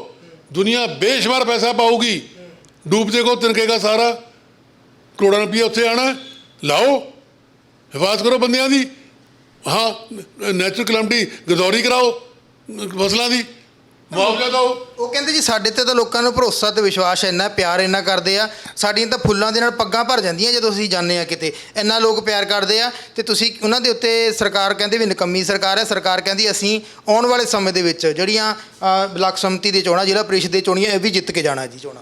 ਦੁਨੀਆ ਬੇਸ਼ੁਮਾਰ ਪੈਸਾ ਪਾਊਗੀ ਡੂਬਦੇ ਕੋ ਤਿਨਕੇਗਾ ਸਾਰਾ ਕਰੋੜਾਂ ਰੁਪਏ ਉੱਥੇ ਆਣਾ। ਲਾਓ ਹਿਫਾਜ਼ਤ ਕਰੋ ਬੰਦਿਆਂ ਦੀ ਹਾਂ ਨੈਚੁਰਲ ਕਲੈਮਟੀ ਗਰਦੌਰੀ ਕਰਾਓ ਫਸਲਾਂ ਦੀ ਮੁਆਵਜ਼ਾ ਦਿਓ
ਉਹ ਕਹਿੰਦੇ ਜੀ ਸਾਡੇ ਤੇ ਤਾਂ ਲੋਕਾਂ ਨੂੰ ਭਰੋਸਾ ਤੇ ਵਿਸ਼ਵਾਸ ਇੰਨਾ ਪਿਆਰ ਇੰਨਾ ਕਰਦੇ ਆ ਸਾਡੀਆਂ ਤਾਂ ਫੁੱਲਾਂ ਦੇ ਨਾਲ ਪੱਗਾਂ ਭਰ ਜਾਂਦੀਆਂ ਜਦੋਂ ਅਸੀਂ ਜਾਂਦੇ ਆ ਕਿਤੇ। ਇੰਨਾ ਲੋਕ ਪਿਆਰ ਕਰਦੇ ਆ ਤੇ ਤੁਸੀਂ ਉਹਨਾਂ ਦੇ ਉੱਤੇ ਸਰਕਾਰ ਕਹਿੰਦੇ ਵੀ ਨਿਕੰਮੀ ਸਰਕਾਰ ਹੈ ਸਰਕਾਰ ਕਹਿੰਦੀ ਅਸੀਂ ਆਉਣ ਵਾਲੇ ਸਮੇਂ ਦੇ ਵਿੱਚ ਜਿਹੜੀਆਂ ਅ, ਬਲਾਕ ਸੰਮਤੀ ਦੀ ਚੋਣਾਂ ਜ਼ਿਲ੍ਹਾ ਪ੍ਰੀਸ਼ਦ ਦੀ ਚੋਣੀਆਂ ਇਹ ਵੀ ਜਿੱਤ ਕੇ ਜਾਣਾ ਜੀ ਚੋਣਾਂ।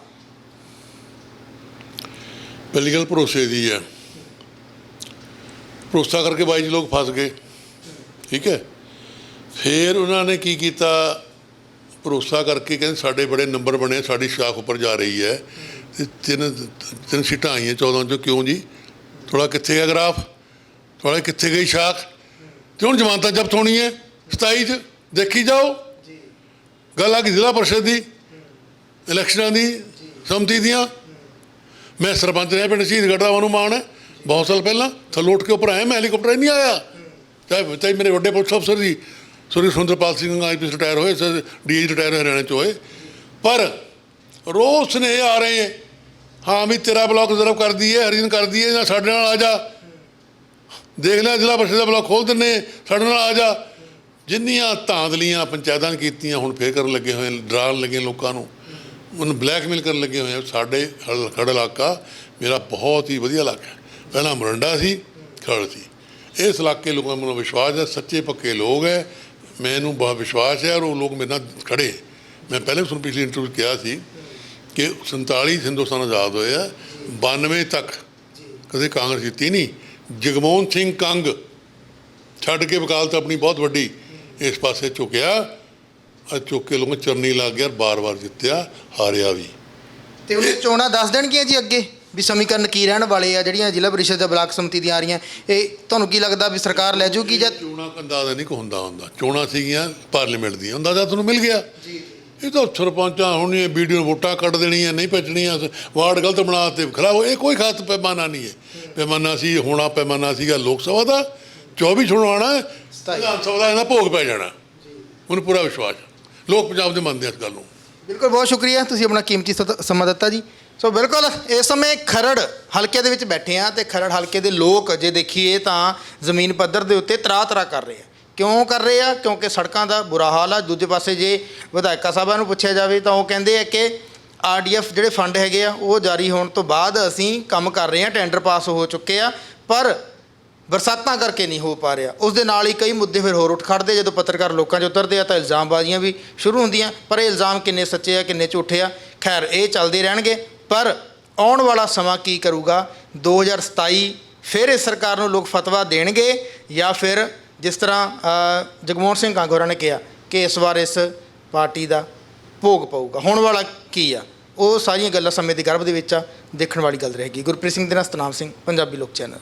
ਪਹਿਲੀ ਗੱਲ ਭਰੋਸੇ ਦੀ ਹੈ। ਭਰੋਸਾ ਕਰਕੇ ਬਾਈ ਜੀ ਲੋਕ ਫਸ ਗਏ। ਠੀਕ ਹੈ। ਫਿਰ ਉਹਨਾਂ ਨੇ ਕੀ ਕੀਤਾ? ਭਰੋਸਾ ਕਰਕੇ ਕਹਿੰਦੇ ਸਾਡੇ ਬੜੇ ਨੰਬਰ ਬਣੇ ਸਾਡੀ ਸ਼ਾਖ ਉੱਪਰ ਜਾ ਰਹੀ ਹੈ। ਤੇ ਤਿੰਨ ਤਿੰਨ ਸੀਟਾਂ ਆਈਆਂ 14 ਚੋਂ ਕਿਉਂ ਜੀ? ਥੋੜਾ ਕਿੱਥੇ ਗਿਆ ਗ੍ਰਾਫ? ਥੋੜਾ ਕਿੱਥੇ ਗਈ ਸ਼ਾਖ? ਤੇ ਹੁਣ ਜ਼ਮਾਨਤਾਂ ਜ਼ਬਤ ਹੋਣੀ ਹੈ 27 ਚ ਦੇਖੀ ਜਾਓ। ਗੱਲ ਆ ਕਿ ਜ਼ਿਲ੍ਹਾ ਪਰਿਸ਼ਦ ਦੀ ਇਲੈਕਸ਼ਨਾਂ ਦੀ ਸੰਮਤੀ ਦੀਆਂ। ਮੈਂ ਸਰਪੰਚ ਰਿਹਾ ਪਿੰਡ ਸ਼ਹੀਦਗੜ੍ਹ ਦਾ ਮੈਨੂੰ ਮਾਣ ਹੈ ਬਹੁਤ ਸਾਲ ਪਹਿਲਾਂ। ਥੱਲੋਂ ਉੱਠ ਕੇ ਉੱਪਰ ਆਇਆ ਮੈਂ ਹੈਲੀਕਾਪਟਰ ਨਹੀਂ ਆਇਆ। ਚਾਹੇ ਚਾਹੇ ਮੇਰੇ ਵੱਡੇ ਪੁਲਿਸ ਅਫਸਰ ਜੀ ਸੂਰੀ ਸੁੰਦਰਪਾਲ ਸਿੰਘ ਆਈਪੀਐਸ ਰਿਟਾਇਰ ਹੋਏ ਡੀਆਈ ਰਿਟਾਇਰ ਹੋਏ, ਹਰਿਆਣਾ ਚ ਹੋਏ। ਪਰ ਰੋਜ਼ ਨੇ ਆ ਰਹੇ ਹਾਂ ਵੀ ਤੇਰਾ ਬਲਾਕ ਜ਼ਰਬ ਕਰ ਦਈਏ ਹਰੀਨ ਕਰ ਦਈਏ ਜਾਂ ਸਾਡੇ ਨਾਲ ਆ ਜਾ। ਦੇਖ ਲੈ, ਜ਼ਿਲ੍ਹਾ ਪਰਿਸ਼ਦ ਦਾ ਬਲਾਕ ਖੋਲ ਦਿੰਨੇ ਸਾਡੇ ਨਾਲ ਆ ਜਾ। ਜਿੰਨੀਆਂ ਧਾਂਦਲੀਆਂ ਪੰਚਾਇਤਾਂ ਨੇ ਕੀਤੀਆਂ, ਹੁਣ ਫੇਰ ਕਰਨ ਲੱਗੇ ਹੋਏ ਡਰਾਉਣ ਲੱਗੇ ਲੋਕਾਂ ਨੂੰ। ਉਹਨੂੰ ਬਲੈਕਮੇਲ ਕਰਨ ਲੱਗੇ ਹੋਏ ਸਾਡੇ ਹਲ- ਖੜ ਇਲਾਕਾ ਮੇਰਾ ਬਹੁਤ ਹੀ ਵਧੀਆ ਇਲਾਕਾ ਪਹਿਲਾਂ ਮਰੰਡਾ ਸੀ ਖੜ ਸੀ। ਇਸ ਇਲਾਕੇ ਲੋਕਾਂ ਨੂੰ ਵਿਸ਼ਵਾਸ ਹੈ, ਸੱਚੇ ਪੱਕੇ ਲੋਕ ਹੈ ਮੈਨੂੰ ਬਹੁਤ ਵਿਸ਼ਵਾਸ ਹੈ ਔਰ ਉਹ ਲੋਕ ਮੇਰੇ ਨਾਲ ਖੜੇ ਮੈਂ ਪਹਿਲੇ ਤੁਹਾਨੂੰ ਪਿਛਲੀ ਇੰਟਰਵਿਊ ਕਿਹਾ ਸੀ ਕਿ 47 ਹਿੰਦੁਸਤਾਨ ਆਜ਼ਾਦ ਹੋਇਆ 92 ਤੱਕ। ਕਦੇ ਕਾਂਗਰਸ ਜਿੱਤੀ ਨਹੀਂ। ਜਗਮੋਹਨ ਸਿੰਘ ਕੰਗ ਛੱਡ ਕੇ ਵਕਾਲਤ ਆਪਣੀ ਬਹੁਤ ਵੱਡੀ ਇਸ ਪਾਸੇ ਚੁੱਕਿਆ ਅੱਜ ਚੁੱਕ ਕੇ ਲੋਕਾਂ ਚਰਨੀ ਲੱਗ ਗਿਆ ਬਾਰ-ਬਾਰ ਜਿੱਤਿਆ, ਹਾਰਿਆ ਵੀ।
ਤੇ ਉਹਨੇ ਚੋਣਾਂ ਦੱਸ ਦੇਣਗੀਆਂ ਜੀ ਅੱਗੇ? ਵੀ ਸਮੀਕਰਨ ਕੀ ਰਹਿਣ ਵਾਲੇ ਆ ਜਿਹੜੀਆਂ ਜ਼ਿਲ੍ਹਾ ਪਰਿਸ਼ਦ ਜਾਂ ਬਲਾਕ ਸਮਿਤੀ ਦੀਆਂ ਆ ਰਹੀਆਂ। ਇਹ ਤੁਹਾਨੂੰ ਕੀ ਲੱਗਦਾ ਵੀ ਸਰਕਾਰ ਲੈ ਜਾਊਗੀ ਜਾਂ
ਚੋਣਾਂ ਦਾ ਅੰਦਾਜ਼ਾ ਨਹੀਂ ਕੋ ਹੁੰਦਾ ਹੁੰਦਾ। ਚੋਣਾਂ ਸੀਗੀਆਂ ਪਾਰਲੀਮੈਂਟ ਦੀਆਂ। ਅੰਦਾਜ਼ਾ ਤੁਹਾਨੂੰ ਮਿਲ ਗਿਆ। ਇਹ ਤਾਂ ਸਰਪੰਚਾਂ ਹੁਣ ਇਹ ਵੀਡੀਓ ਵੋਟਾਂ ਕੱਢ ਦੇਣੀਆਂ ਨਹੀਂ ਭੇਜਣੀਆਂ। ਵਾਰਡ ਗਲਤ ਬਣਾ ਤੇ ਖਰਾਬ ਇਹ ਕੋਈ ਖਾਸ ਪੈਮਾਨਾ ਨਹੀਂ ਹੈ। ਪੈਮਾਨਾ ਸੀ ਹੋਣਾ ਪੈਮਾਨਾ ਸੀਗਾ ਲੋਕ ਸਭਾ ਦਾ। 24 ਛੁਡਵਾਉਣਾ ਹੈ ਵਿਧਾਨ ਸਭਾ ਦਾ ਇਹਦਾ ਭੋਗ ਪੈ ਜਾਣਾ। ਮੈਨੂੰ ਪੂਰਾ ਵਿਸ਼ਵਾਸ। ਲੋਕ ਪੰਜਾਬ ਦੇ ਮੰਨਦੇ ਆ ਇਸ ਗੱਲ ਨੂੰ।
ਬਿਲਕੁਲ ਬਹੁਤ ਸ਼ੁਕਰੀਆ। ਤੁਸੀਂ ਆਪਣਾ ਕੀਮਤੀ ਸਮਾਂ ਦਿੱਤਾ ਜੀ। ਸੋ ਬਿਲਕੁਲ, ਇਸ ਸਮੇਂ ਖਰੜ ਹਲਕੇ ਦੇ ਵਿੱਚ ਬੈਠੇ ਆ ਤੇ ਖਰੜ ਹਲਕੇ ਦੇ ਲੋਕ ਜੇ ਦੇਖੀਏ ਤਾਂ ਜ਼ਮੀਨ ਪੱਧਰ ਦੇ ਉੱਤੇ ਤਰਾ ਤਰਾ ਕਰ ਰਹੇ ਆ। ਕਿਉਂ ਕਰ ਰਹੇ ਆ? ਕਿਉਂਕਿ ਸੜਕਾਂ ਦਾ ਬੁਰਾ ਹਾਲ ਆ। ਦੂਜੇ ਪਾਸੇ ਜੇ ਵਿਧਾਇਕਾ ਸਾਹਿਬਾਂ ਨੂੰ ਪੁੱਛਿਆ ਜਾਵੇ ਤਾਂ ਉਹ ਕਹਿੰਦੇ ਆ ਕਿ ਆਰਡੀਐਫ ਜਿਹੜੇ ਫੰਡ ਹੈਗੇ ਆ, ਉਹ ਜਾਰੀ ਹੋਣ ਤੋਂ ਬਾਅਦ ਅਸੀਂ ਕੰਮ ਕਰ ਰਹੇ ਆ ਟੈਂਡਰ ਪਾਸ ਹੋ ਚੁੱਕੇ ਆ, ਪਰ ਬਰਸਾਤਾਂ ਕਰਕੇ ਨਹੀਂ ਹੋ ਪਾ ਰਿਹਾ। ਉਸ ਦੇ ਨਾਲ ਹੀ ਕਈ ਮੁੱਦੇ ਫਿਰ ਹੋਰ ਉੱਠ ਖੜਦੇ ਜਦੋਂ ਪੱਤਰਕਾਰ ਲੋਕਾਂ 'ਚ ਉਤਰਦੇ ਆ ਤਾਂ ਇਲਜ਼ਾਮਬਾਜ਼ੀਆਂ ਵੀ ਸ਼ੁਰੂ ਹੁੰਦੀਆਂ, ਪਰ ਇਹ ਇਲਜ਼ਾਮ ਕਿੰਨੇ ਸੱਚੇ ਆ, ਕਿੰਨੇ ਝੂਠੇ ਆ। ਖੈਰ, ਇਹ ਚੱਲਦੇ ਰਹਿਣਗੇ। ਪਰ ਆਉਣ ਵਾਲਾ ਸਮਾਂ ਕੀ ਕਰੂਗਾ? 2027 ਫਿਰ ਇਸ ਸਰਕਾਰ ਨੂੰ ਲੋਕ ਫਤਵਾ ਦੇਣਗੇ ਜਾਂ ਫਿਰ ਜਿਸ ਤਰ੍ਹਾਂ ਜਗਮੋਹਨ ਸਿੰਘ ਕਾਂਗੋਰਾ ਨੇ ਕਿਹਾ ਕਿ ਇਸ ਵਾਰ ਇਸ ਪਾਰਟੀ ਦਾ ਭੋਗ ਪਊਗਾ। ਹੋਣ ਵਾਲਾ ਕੀ ਆ? ਉਹ ਸਾਰੀਆਂ ਗੱਲਾਂ ਸਮੇਂ ਦੇ ਗਰਭ ਦੇ ਵਿੱਚ ਆ, ਦੇਖਣ ਵਾਲੀ ਗੱਲ ਰਹੇਗੀ। ਗੁਰਪ੍ਰੀਤ ਸਿੰਘ ਦੇ ਨਾਲ ਸਤਨਾਮ ਸਿੰਘ, ਪੰਜਾਬੀ ਲੋਕ ਚੈਨਲ।